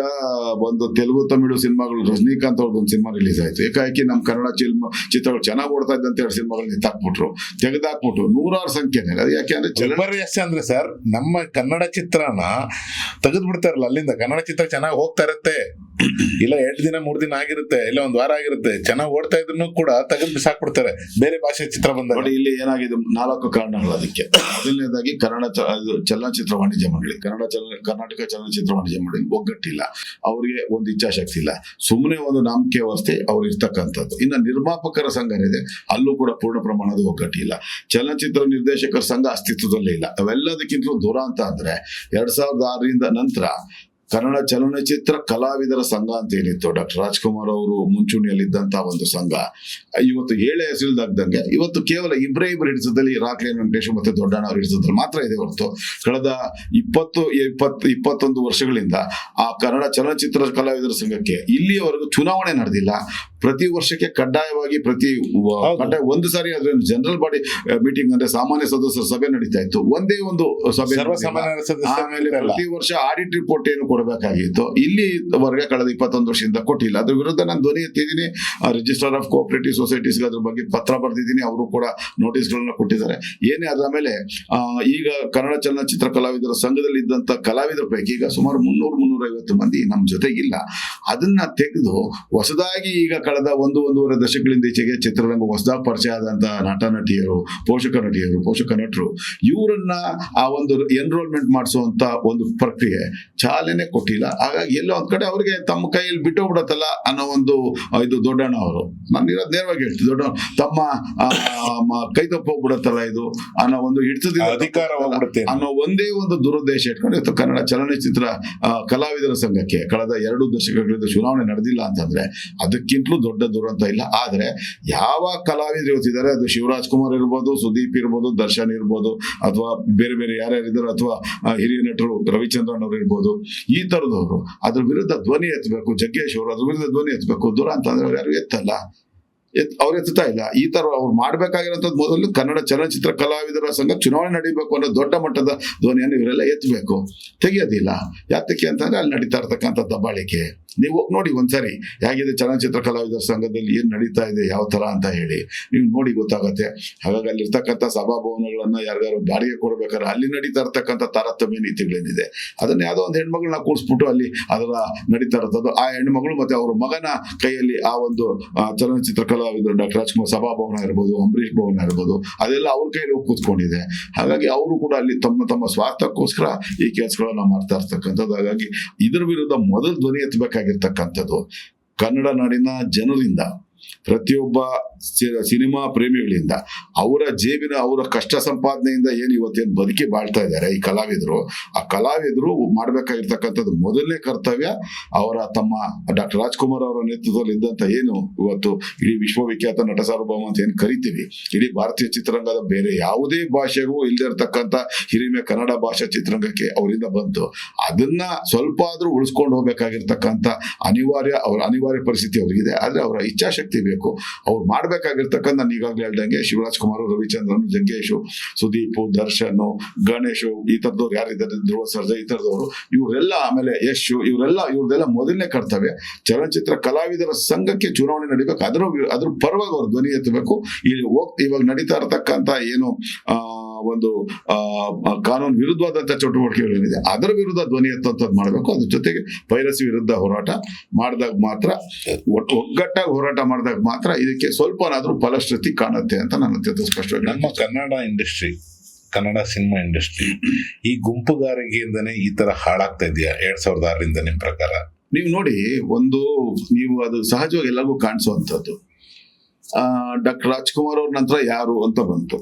ಒಂದು ತೆಲುಗು ತಮಿಳು ಸಿನಿಮಾಗಳು ರಜನಿಕಾಂತ್ ಅವ್ರದ್ದು ಒಂದು ಸಿನಿಮಾ ರಿಲೀಸ್ ಆಯ್ತು. ಏಕಾಏಕಿ ನಮ್ಮ ಕನ್ನಡ ಚಿಲ್ಮ ಚಿತ್ರಗಳು ಚೆನ್ನಾಗಿ ಓಡ್ತಾ ಇದ್ದಂತ ಎರಡು ಸಿನಿಮಾಗಳು ನಿಂತಾಕ್ಬಿಟ್ರು ತೆಗೆದಾಕ್ಬಿಟ್ರು. ನೂರಾರು ಸಂಖ್ಯೆನೇ. ಅದು ಯಾಕೆ ಅಂದ್ರೆ ಚಲನ ವಿಪರ್ಯಾಸ ಅಂದ್ರೆ ಸರ್ ನಮ್ಮ ಕನ್ನಡ ಚಿತ್ರನ ತೆಗೆದು ಬಿಡ್ತಾರಲ್ಲ ಅಲ್ಲಿಂದ ಕನ್ನಡ ಚಿತ್ರ ಚೆನ್ನಾಗಿ ಹೋಗ್ತಾ ಇರುತ್ತೆ. ಇಲ್ಲ ಎರಡು ದಿನ, ಮೂರ್ ದಿನ ಆಗಿರುತ್ತೆ, ಇಲ್ಲ, ಒಂದ್ ವಾರ ಆಗಿರುತ್ತೆ. ಚೆನ್ನಾಗಿ ಓಡ್ತಾ ಇದ್ರು ಕೂಡ ತೆಗೆದು ಬಿಸಾಕ್ಬಿಡ್ತಾರೆ. ಬೇರೆ ಭಾಷೆ ಚಿತ್ರ ನೋಡಿ, ಇಲ್ಲಿ ಏನಾಗಿದೆ, ನಾಲ್ಕು ಕಾರಣಗಳು ಅದಕ್ಕೆ. ಮೊದಲನೇದಾಗಿ, ಕನ್ನಡ ಇದು ಚಲನಚಿತ್ರ ವಾಣಿಜ್ಯ ಮಂಡಳಿ. ಕನ್ನಡ ಚಲನ ಕರ್ನಾಟಕ ಚಲನಚಿತ್ರ ವಾಣಿಜ್ಯ ಮಂಡಳಿ ಒಗ್ಗಟ್ಟಿಲ್ಲ. ಅವರಿಗೆ ಒಂದು ಇಚ್ಛಾಶಕ್ತಿ ಇಲ್ಲ. ಸುಮ್ಮನೆ ಒಂದು ನಂಬಿಕೆ ವ್ಯವಸ್ಥೆ ಅವ್ರು ಇರ್ತಕ್ಕಂಥದ್ದು. ಇನ್ನು ನಿರ್ಮಾಪಕರ ಸಂಘ ಏನಿದೆ, ಅಲ್ಲೂ ಕೂಡ ಪೂರ್ಣ ಪ್ರಮಾಣದ ಒಗ್ಗಟ್ಟಿಲ್ಲ ಚಲನಚಿತ್ರ ನಿರ್ದೇಶಕರ ಸಂಘ ಅಸ್ತಿತ್ವದಲ್ಲೇ ಇಲ್ಲ. ಅವೆಲ್ಲದಕ್ಕಿಂತಲೂ ದೂರ ಅಂತ ಅಂದ್ರೆ, ಎರಡ್ ಸಾವಿರದ ಆರರಿಂದ ನಂತರ ಕನ್ನಡ ಚಲನಚಿತ್ರ ಕಲಾವಿದರ ಸಂಘ ಅಂತ ಏನಿತ್ತು? ಡಾಕ್ಟರ್ ರಾಜ್ಕುಮಾರ್ ಅವರು ಮುಂಚೂಣಿಯಲ್ಲಿ ಇದ್ದಂತಹ ಒಂದು ಸಂಘ. ಇವತ್ತು ಏಳೆ ಹಸಿಲ್ದಾಗ್ದಂಗೆ, ಇವತ್ತು ಕೇವಲ ಇಬ್ಬರೇ ಇಬ್ಬರು ಹಿಡಿತದಲ್ಲಿ ರಾಕ್ಲಿ ವೆಂಕಟೇಶ್ ಮತ್ತೆ ದೊಡ್ಡಣ್ಣ ಅವ್ರ ಹಿಡಿತದಲ್ಲಿ ಮಾತ್ರ ಇದೆ ಹೊರತು. ಕಳೆದ ಇಪ್ಪತ್ತು ಇಪ್ಪತ್ತು ಇಪ್ಪತ್ತೊಂದು ವರ್ಷಗಳಿಂದ ಆ ಕನ್ನಡ ಚಲನಚಿತ್ರ ಕಲಾವಿದರ ಸಂಘಕ್ಕೆ ಇಲ್ಲಿಯವರೆಗೂ ಚುನಾವಣೆ ನಡೆದಿಲ್ಲ. ಪ್ರತಿ ವರ್ಷಕ್ಕೆ ಕಡ್ಡಾಯವಾಗಿ ಪ್ರತಿ ಕಡ್ಡಾಯ ಒಂದು ಸಾರಿ ಅದ್ರ ಜನರಲ್ ಬಾಡಿ ಮೀಟಿಂಗ್ ಅಂದ್ರೆ ಸಾಮಾನ್ಯ ಸದಸ್ಯರ ಸಭೆ ನಡೀತಾ ಇತ್ತು. ಒಂದೇ ಒಂದು ಸಭೆ ಆಮೇಲೆ ಪ್ರತಿ ವರ್ಷ ಆಡಿಟ್ ರಿಪೋರ್ಟ್ ಏನು ಕೊಡಬೇಕಾಗಿತ್ತು. ವರ್ಗ ಕಳೆದ ಇಪ್ಪತ್ತೊಂದು ವರ್ಷದಿಂದ ಕೊಟ್ಟಿಲ್ಲ. ಅದ್ರ ವಿರುದ್ಧ ನಾನು ಧ್ವನಿ ಎತ್ತಿದ್ದೀನಿ. ರಿಜಿಸ್ಟರ್ ಆಫ್ ಕೋಆಪರೇಟಿವ್ ಸೊಸೈಟೀಸ್ ಅದ್ರ ಬಗ್ಗೆ ಪತ್ರ ಬರೆದಿದ್ದೀನಿ. ಅವರು ಕೂಡ ನೋಟಿಸ್ಗಳನ್ನ ಕೊಟ್ಟಿದ್ದಾರೆ. ಏನೇ ಅದ ಮೇಲೆ ಈಗ ಕನ್ನಡ ಚಲನಚಿತ್ರ ಕಲಾವಿದರ ಸಂಘದಲ್ಲಿ ಇದ್ದಂತ ಕಲಾವಿದರ ಪೈಕಿ ಈಗ ಸುಮಾರು ಮುನ್ನೂರು ಮುನ್ನೂರೈವತ್ತು ಮಂದಿ ನಮ್ಮ ಜೊತೆಗಿಲ್ಲ. ಅದನ್ನ ತೆಗೆದು ಹೊಸದಾಗಿ ಈಗ ಕಳೆದ ಒಂದು ಒಂದೂವರೆ ದಶಕಗಳಿಂದ ಈಚೆಗೆ ಚಿತ್ರರಂಗ ಹೊಸದಾಗಿ ಪರಿಚಯ ಆದಂತಹ ನಟ ನಟಿಯರು ಪೋಷಕ ನಟಿಯರು ಪೋಷಕ ನಟರು ಇವರನ್ನ ಆ ಒಂದು ಎನ್ರೋಲ್ಮೆಂಟ್ ಮಾಡಿಸುವಂತ ಒಂದು ಪ್ರಕ್ರಿಯೆ ಚಾಲನೆ ಕೊಟ್ಟಿಲ್ಲ. ಹಾಗಾಗಿ ಎಲ್ಲೋ ಒಂದ್ ಕಡೆ ಅವ್ರಿಗೆ ತಮ್ಮ ಕೈಯಲ್ಲಿ ಬಿಟ್ಟೋಗ್ಬಿಡತ್ತಲ್ಲ ಅನ್ನೋ ಒಂದು ಇದು ದೊಡ್ಡಣ್ಣ ಅವರು. ನಾನು ಇರೋದು ನೇರವಾಗಿ ಹೇಳ್ತೀನಿ ದೊಡ್ಡ ತಮ್ಮ ಕೈ ತಪ್ಪೋಗ್ಬಿಡತ್ತಲ್ಲ ಇದು ಅನ್ನೋ ಒಂದು ಹಿಡಿತದಿಂದ ಅಧಿಕಾರ ಅನ್ನೋ ಒಂದೇ ಒಂದು ದುರುದ್ದೇಶ ಇಟ್ಕೊಂಡು ಇವತ್ತು ಕನ್ನಡ ಚಲನಚಿತ್ರ ಕಲಾವಿದರ ಸಂಘಕ್ಕೆ ಕಳೆದ ಎರಡು ದಶಕಗಳಿಂದ ಚುನಾವಣೆ ನಡೆದಿಲ್ಲ ಅಂತಂದ್ರೆ ಅದಕ್ಕಿಂತಲೂ ದೊಡ್ಡ ದುರಂತ ಇಲ್ಲ. ಆದರೆ ಯಾವ ಕಲಾವಿದರು ಇವತ್ತಿದ್ದಾರೆ ಅದು ಶಿವರಾಜ್ ಕುಮಾರ್ ಇರ್ಬೋದು, ಸುದೀಪ್ ಇರ್ಬೋದು, ದರ್ಶನ್ ಇರ್ಬೋದು, ಅಥವಾ ಬೇರೆ ಬೇರೆ ಯಾರ್ಯಾರಿದ್ದಾರೆ ಅಥವಾ ಹಿರಿಯ ನಟರು ರವಿಚಂದ್ರನ್ ಅವರು ಇರ್ಬೋದು, ಈ ತರದವರು ಅದ್ರ ವಿರುದ್ಧ ಧ್ವನಿ ಎತ್ತಬೇಕು, ಜಗ್ಗೇಶ್ ಅವರು ಅದ್ರ ವಿರುದ್ಧ ಧ್ವನಿ ಎತ್ತಬೇಕು, ದುರಂತ ಅಂದ್ರೆ ಅವ್ರು ಯಾರು ಎತ್ತಲ್ಲ. ಎತ್, ಅವ್ರು ಎತ್ತುತ್ತಾ ಇಲ್ಲ. ಈ ತರ ಅವ್ರು ಮಾಡ್ಬೇಕಾಗಿರೋಂಥದ್ದು ಮೊದಲು ಕನ್ನಡ ಚಲನಚಿತ್ರ ಕಲಾವಿದರ ಸಂಘ ಚುನಾವಣೆ ನಡೀಬೇಕು ಅನ್ನೋ ದೊಡ್ಡ ಮಟ್ಟದ ಧ್ವನಿಯನ್ನು ಇವರೆಲ್ಲ ಎತ್ತಬೇಕು. ತೆಗಿಯೋದಿಲ್ಲ. ಯಾತಕ್ಕೆ ಅಂತಂದ್ರೆ ಅಲ್ಲಿ ನಡೀತಾ ಇರ್ತಕ್ಕಂಥ ದಬ್ಬಾಳಿಕೆ. ನೀವು ಹೋಗಿ ನೋಡಿ ಒಂದ್ಸರಿ, ಹೇಗಿದೆ ಚಲನಚಿತ್ರ ಕಲಾವಿದರ ಸಂಘದಲ್ಲಿ ಏನು ನಡೀತಾ ಇದೆ, ಯಾವ ತರ ಅಂತ ಹೇಳಿ. ನೀವು ನೋಡಿ ಗೊತ್ತಾಗತ್ತೆ. ಹಾಗಾಗಿ ಅಲ್ಲಿರ್ತಕ್ಕಂಥ ಸಭಾಭವನಗಳನ್ನು ಯಾರಿಗಾರು ಬಾಡಿಗೆ ಕೊಡ್ಬೇಕಾದ್ರೆ ಅಲ್ಲಿ ನಡೀತಾ ಇರ್ತಕ್ಕಂಥ ತಾರತಮ್ಯ ನೀತಿಗಳೇನಿದೆ. ಅದನ್ನ ಯಾವುದೋ ಒಂದು ಹೆಣ್ಮಗಳನ್ನ ಕೂರಿಸ್ಬಿಟ್ಟು ಅಲ್ಲಿ ಅದರ ನಡೀತಾ ಇರ್ತದ್ದು ಆ ಹೆಣ್ಮಗಳು ಮತ್ತೆ ಅವ್ರ ಮಗನ ಕೈಯಲ್ಲಿ ಆ ಒಂದು ಚಲನಚಿತ್ರ ಕಲಾವಿದರು ಡಾಕ್ಟರ್ ರಾಜ್ಕುಮಾರ್ ಸಭಾಭವನ ಇರ್ಬೋದು, ಅಂಬರೀಷ್ ಭವನ ಇರ್ಬೋದು, ಅದೆಲ್ಲ ಅವ್ರ ಕೈಯಲ್ಲಿ ಹೋಗಿ ಕೂತ್ಕೊಂಡಿದೆ. ಹಾಗಾಗಿ ಅವರು ಕೂಡ ಅಲ್ಲಿ ತಮ್ಮ ತಮ್ಮ ಸ್ವಾರ್ಥಕ್ಕೋಸ್ಕರ ಈ ಕೆಲಸಗಳನ್ನ ಮಾಡ್ತಾ ಇರ್ತಕ್ಕಂಥದ್ದು. ಹಾಗಾಗಿ ಇದ್ರ ವಿರುದ್ಧ ಮೊದಲು ಧ್ವನಿ ಎತ್ತಬೇಕಾಗಿರ್ತಕ್ಕಂಥದ್ದು ಕನ್ನಡ ನಾಡಿನ ಜನರಿಂದ ಪ್ರತಿಯೊಬ್ಬ ಸಿನಿಮಾ ಪ್ರೇಮಿಗಳಿಂದ ಅವರ ಜೇಬಿನ, ಅವರ ಕಷ್ಟ ಸಂಪಾದನೆಯಿಂದ ಏನು ಇವತ್ತೇನು ಬದುಕಿ ಬಾಳ್ತಾ ಇದ್ದಾರೆ ಈ ಕಲಾವಿದರು, ಆ ಕಲಾವಿದರು ಮಾಡಬೇಕಾಗಿರ್ತಕ್ಕಂಥದ್ದು ಮೊದಲನೇ ಕರ್ತವ್ಯ ಅವರ ತಮ್ಮ ಡಾಕ್ಟರ್ ರಾಜ್ಕುಮಾರ್ ಅವರ ನೇತೃತ್ವದಲ್ಲಿ ಇದ್ದಂಥ ಏನು ಇವತ್ತು ಇಡೀ ವಿಶ್ವವಿಖ್ಯಾತ ನಟ ಸಾರ್ವಭೌಮ ಅಂತ ಏನು ಕರಿತೀವಿ. ಇಡೀ ಭಾರತೀಯ ಚಿತ್ರರಂಗದ ಬೇರೆ ಯಾವುದೇ ಭಾಷೆಗೂ ಇಲ್ಲದೆ ಇರತಕ್ಕಂಥ ಹಿರಿಮೆ ಕನ್ನಡ ಭಾಷಾ ಚಿತ್ರರಂಗಕ್ಕೆ ಅವರಿಂದ ಬಂತು. ಅದನ್ನ ಸ್ವಲ್ಪ ಆದರೂ ಉಳಿಸ್ಕೊಂಡು ಹೋಗ್ಬೇಕಾಗಿರ್ತಕ್ಕಂಥ ಅನಿವಾರ್ಯ, ಅವರ ಅನಿವಾರ್ಯ ಪರಿಸ್ಥಿತಿ ಅವರಿಗಿದೆ. ಆದರೆ ಅವರ ಇಚ್ಛಾಶಕ್ತಿ ಬೇಕು ಅವ್ರು ಮಾಡ್ಬೇಕಾಗಿರ್ತಕ್ಕಂಥ ನಾನು ಈಗಾಗಲೇ ಹೇಳ್ದಂಗೆ ಶಿವರಾಜ್ ಕುಮಾರ್, ರವಿಚಂದ್ರನ್ ಜಗ್ಗೇಶು ಸುದೀಪ್, ದರ್ಶನ್, ಗಣೇಶು ಈ ತರದವ್ರು ಯಾರಿದ್ದಾರೆ? ಧ್ರುವ ಸರ್ಜಾ ಈ ತರದವರು ಇವರೆಲ್ಲ ಆಮೇಲೆ ಯಶ್, ಇವರೆಲ್ಲ ಇವ್ರದೆಲ್ಲ ಮೊದಲನೇ ಕರ್ತವ್ಯ. ಚಲನಚಿತ್ರ ಕಲಾವಿದರ ಸಂಘಕ್ಕೆ ಚುನಾವಣೆ ನಡಿಬೇಕು. ಅದರ ಅದ್ರ ಪರವಾಗಿ ಅವ್ರ ಧ್ವನಿ ಎತ್ತಬೇಕು. ಇಲ್ಲಿ ಹೋಗ್ ಇವಾಗ ನಡೀತಾ ಇರತಕ್ಕಂತ ಏನು, ಆ ಒಂದು ಕಾನೂನು ವಿರುದ್ಧವಾದಂಥ ಚಟುವಟಿಕೆಗಳೇನಿದೆ ಅದರ ವಿರುದ್ಧ ಧ್ವನಿ ಎತ್ತುವಂಥದ್ದು ಮಾಡಬೇಕು. ಅದ್ರ ಜೊತೆಗೆ ಪೈರಸಿ ವಿರುದ್ಧ ಹೋರಾಟ ಮಾಡಿದಾಗ ಮಾತ್ರ ಒಟ್ಟು ಒಗ್ಗಟ್ಟಾಗಿ ಹೋರಾಟ ಮಾಡಿದಾಗ ಮಾತ್ರ ಇದಕ್ಕೆ ಸ್ವಲ್ಪನಾದರೂ ಫಲಶ್ರುತಿ ಕಾಣುತ್ತೆ ಅಂತ ನನ್ನ ಅತ್ಯಂತ ಸ್ಪಷ್ಟವಾಗಿ ನಮ್ಮ Kannada industry Kannada cinema industry ಈ ಗುಂಪುಗಾರಿಕೆಯಿಂದನೇ ಈ ತರ ಹಾಳಾಗ್ತಾ ಇದೆಯಾ? ಎರಡ್ ಸಾವಿರದ ಆರರಿಂದ ನಿಮ್ ಪ್ರಕಾರ? ನೀವು ನೋಡಿ ಒಂದು ನೀವು ಅದು ಸಹಜವಾಗಿ ಎಲ್ಲರಿಗೂ ಕಾಣಿಸುವಂಥದ್ದು ಡಾಕ್ಟರ್ ರಾಜ್ಕುಮಾರ್ ಅವ್ರ ನಂತರ ಯಾರು ಅಂತ ಬಂತು.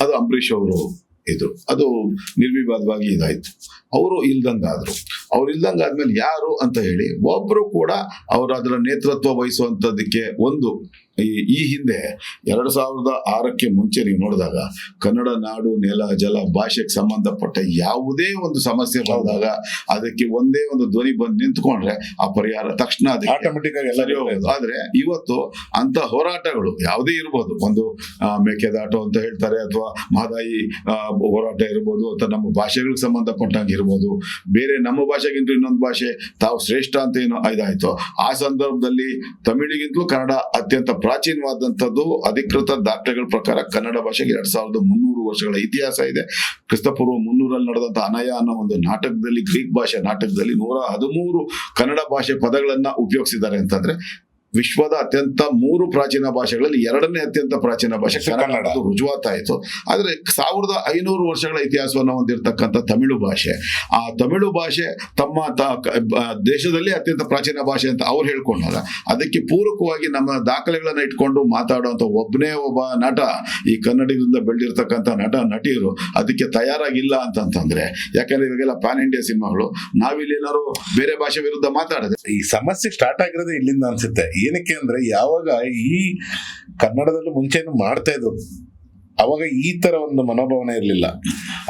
ಅದು ಅಂಬರೀಷ್ ಅವರು ಇದ್ರು. ಅದು ನಿರ್ವಿವಾದವಾಗಿ ಇದಾಯ್ತು. ಅವರು ಇಲ್ದಂಗಾದ್ರು. ಅವ್ರು ಇಲ್ದಂಗಾದ್ಮೇಲೆ ಯಾರು ಅಂತ ಹೇಳಿ, ಒಬ್ರು ಕೂಡ ಅವರು ಅದರ ನೇತೃತ್ವ ವಹಿಸುವಂತದಕ್ಕೆ ಒಂದು ಈ ಈ ಹಿಂದೆ ಎರಡು ಸಾವಿರದ ಆರಕ್ಕೆ ಮುಂಚೆ ನೀವು ನೋಡಿದಾಗ ಕನ್ನಡ ನಾಡು ನೆಲ ಜಲ ಭಾಷೆಗೆ ಸಂಬಂಧಪಟ್ಟ ಯಾವುದೇ ಒಂದು ಸಮಸ್ಯೆ ಬಂದಾಗ ಅದಕ್ಕೆ ಒಂದೇ ಒಂದು ಧ್ವನಿ ಬಂದು ನಿಂತ್ಕೊಂಡ್ರೆ ಆ ಪರಿಹಾರ ತಕ್ಷಣ ಆಟೋಮೆಟಿಕ್ ಆಗಿ ಎಲ್ಲ ಸರಿ ಹೋಗೋದು ಆದ್ರೆ ಇವತ್ತು ಅಂತ ಹೋರಾಟಗಳು ಯಾವುದೇ ಇರ್ಬೋದು. ಒಂದು ಮೇಕೆದಾಟ ಅಂತ ಹೇಳ್ತಾರೆ ಅಥವಾ ಮಹದಾಯಿ ಹೋರಾಟ ಇರ್ಬೋದು ಅಥವಾ ನಮ್ಮ ಭಾಷೆಗಳಿಗೆ ಸಂಬಂಧಪಟ್ಟಂಗೆ ಇರ್ಬೋದು. ಬೇರೆ ನಮ್ಮ ಭಾಷೆಗಿಂತ ಇನ್ನೊಂದು ಭಾಷೆ ತಾವು ಶ್ರೇಷ್ಠ ಅಂತ ಏನು ಇದಾಯ್ತು. ಆ ಸಂದರ್ಭದಲ್ಲಿ ತಮಿಳಿಗಿಂತಲೂ ಕನ್ನಡ ಅತ್ಯಂತ ಪ್ರಾಚೀನವಾದಂಥದ್ದು ಅಧಿಕೃತ ದಾಖಲೆಗಳ ಪ್ರಕಾರ ಕನ್ನಡ ಭಾಷೆಗೆ ಎರಡ್ ಸಾವಿರದ ಮುನ್ನೂರು ವರ್ಷಗಳ ಇತಿಹಾಸ ಇದೆ. ಕ್ರಿಸ್ತಪೂರ್ವ ಮುನ್ನೂರಲ್ಲಿ ನಡೆದಂತ ಅನಯ ಅನ್ನೋ ಒಂದು ನಾಟಕದಲ್ಲಿ ಗ್ರೀಕ್ ಭಾಷೆ ನಾಟಕದಲ್ಲಿ ನೂರ ಹದಿಮೂರು ಕನ್ನಡ ಭಾಷೆ ಪದಗಳನ್ನ ಉಪಯೋಗಿಸಿದ್ದಾರೆ ಅಂತಂದ್ರೆ ವಿಶ್ವದ ಅತ್ಯಂತ ಮೂರು ಪ್ರಾಚೀನ ಭಾಷೆಗಳಲ್ಲಿ ಎರಡನೇ ಅತ್ಯಂತ ಪ್ರಾಚೀನ ಭಾಷೆ ಕನ್ನಡ. ರುಜುವಾತಾಯಿತು ಆದ್ರೆ ಸಾವಿರದ ಐನೂರು ವರ್ಷಗಳ ಇತಿಹಾಸವನ್ನು ಹೊಂದಿರತಕ್ಕಂಥ ತಮಿಳು ಭಾಷೆ. ಆ ತಮಿಳು ಭಾಷೆ ತಮ್ಮ ತ- ದೇಶದಲ್ಲಿ ಅತ್ಯಂತ ಪ್ರಾಚೀನ ಭಾಷೆ ಅಂತ ಅವ್ರು ಹೇಳ್ಕೊಂಡಾಗ ಅದಕ್ಕೆ ಪೂರಕವಾಗಿ ನಮ್ಮ ದಾಖಲೆಗಳನ್ನ ಇಟ್ಕೊಂಡು ಮಾತಾಡುವಂತ ಒಬ್ಬನೇ ಒಬ್ಬ ನಟ ಈ ಕನ್ನಡದಿಂದ ಬೆಳೆದಿರ್ತಕ್ಕಂಥ ನಟ ನಟಿಯರು ಅದಕ್ಕೆ ತಯಾರಾಗಿಲ್ಲ ಅಂತಂತಂದ್ರೆ ಯಾಕಂದ್ರೆ ಇವಾಗೆಲ್ಲ ಪ್ಯಾನ್ ಇಂಡಿಯಾ ಸಿನಿಮಾಗಳು ನಾವಿಲ್ಲಿ ಏನಾದ್ರು ಬೇರೆ ಭಾಷೆ ವಿರುದ್ಧ ಮಾತಾಡಿದ್ರೆ ಈ ಸಮಸ್ಯೆ ಸ್ಟಾರ್ಟ್ ಆಗಿರೋದೇ ಇಲ್ಲಿಂದ ಅನ್ಸುತ್ತೆ. ಏನಕ್ಕೆ ಅಂದ್ರೆ ಯಾವಾಗ ಈ ಕನ್ನಡದಲ್ಲೂ ಮುಂಚೆನೂ ಮಾಡ್ತಾ ಇದ್ರು. ಅವಾಗ ಈ ತರ ಒಂದು ಮನೋಭಾವನೆ ಇರಲಿಲ್ಲ.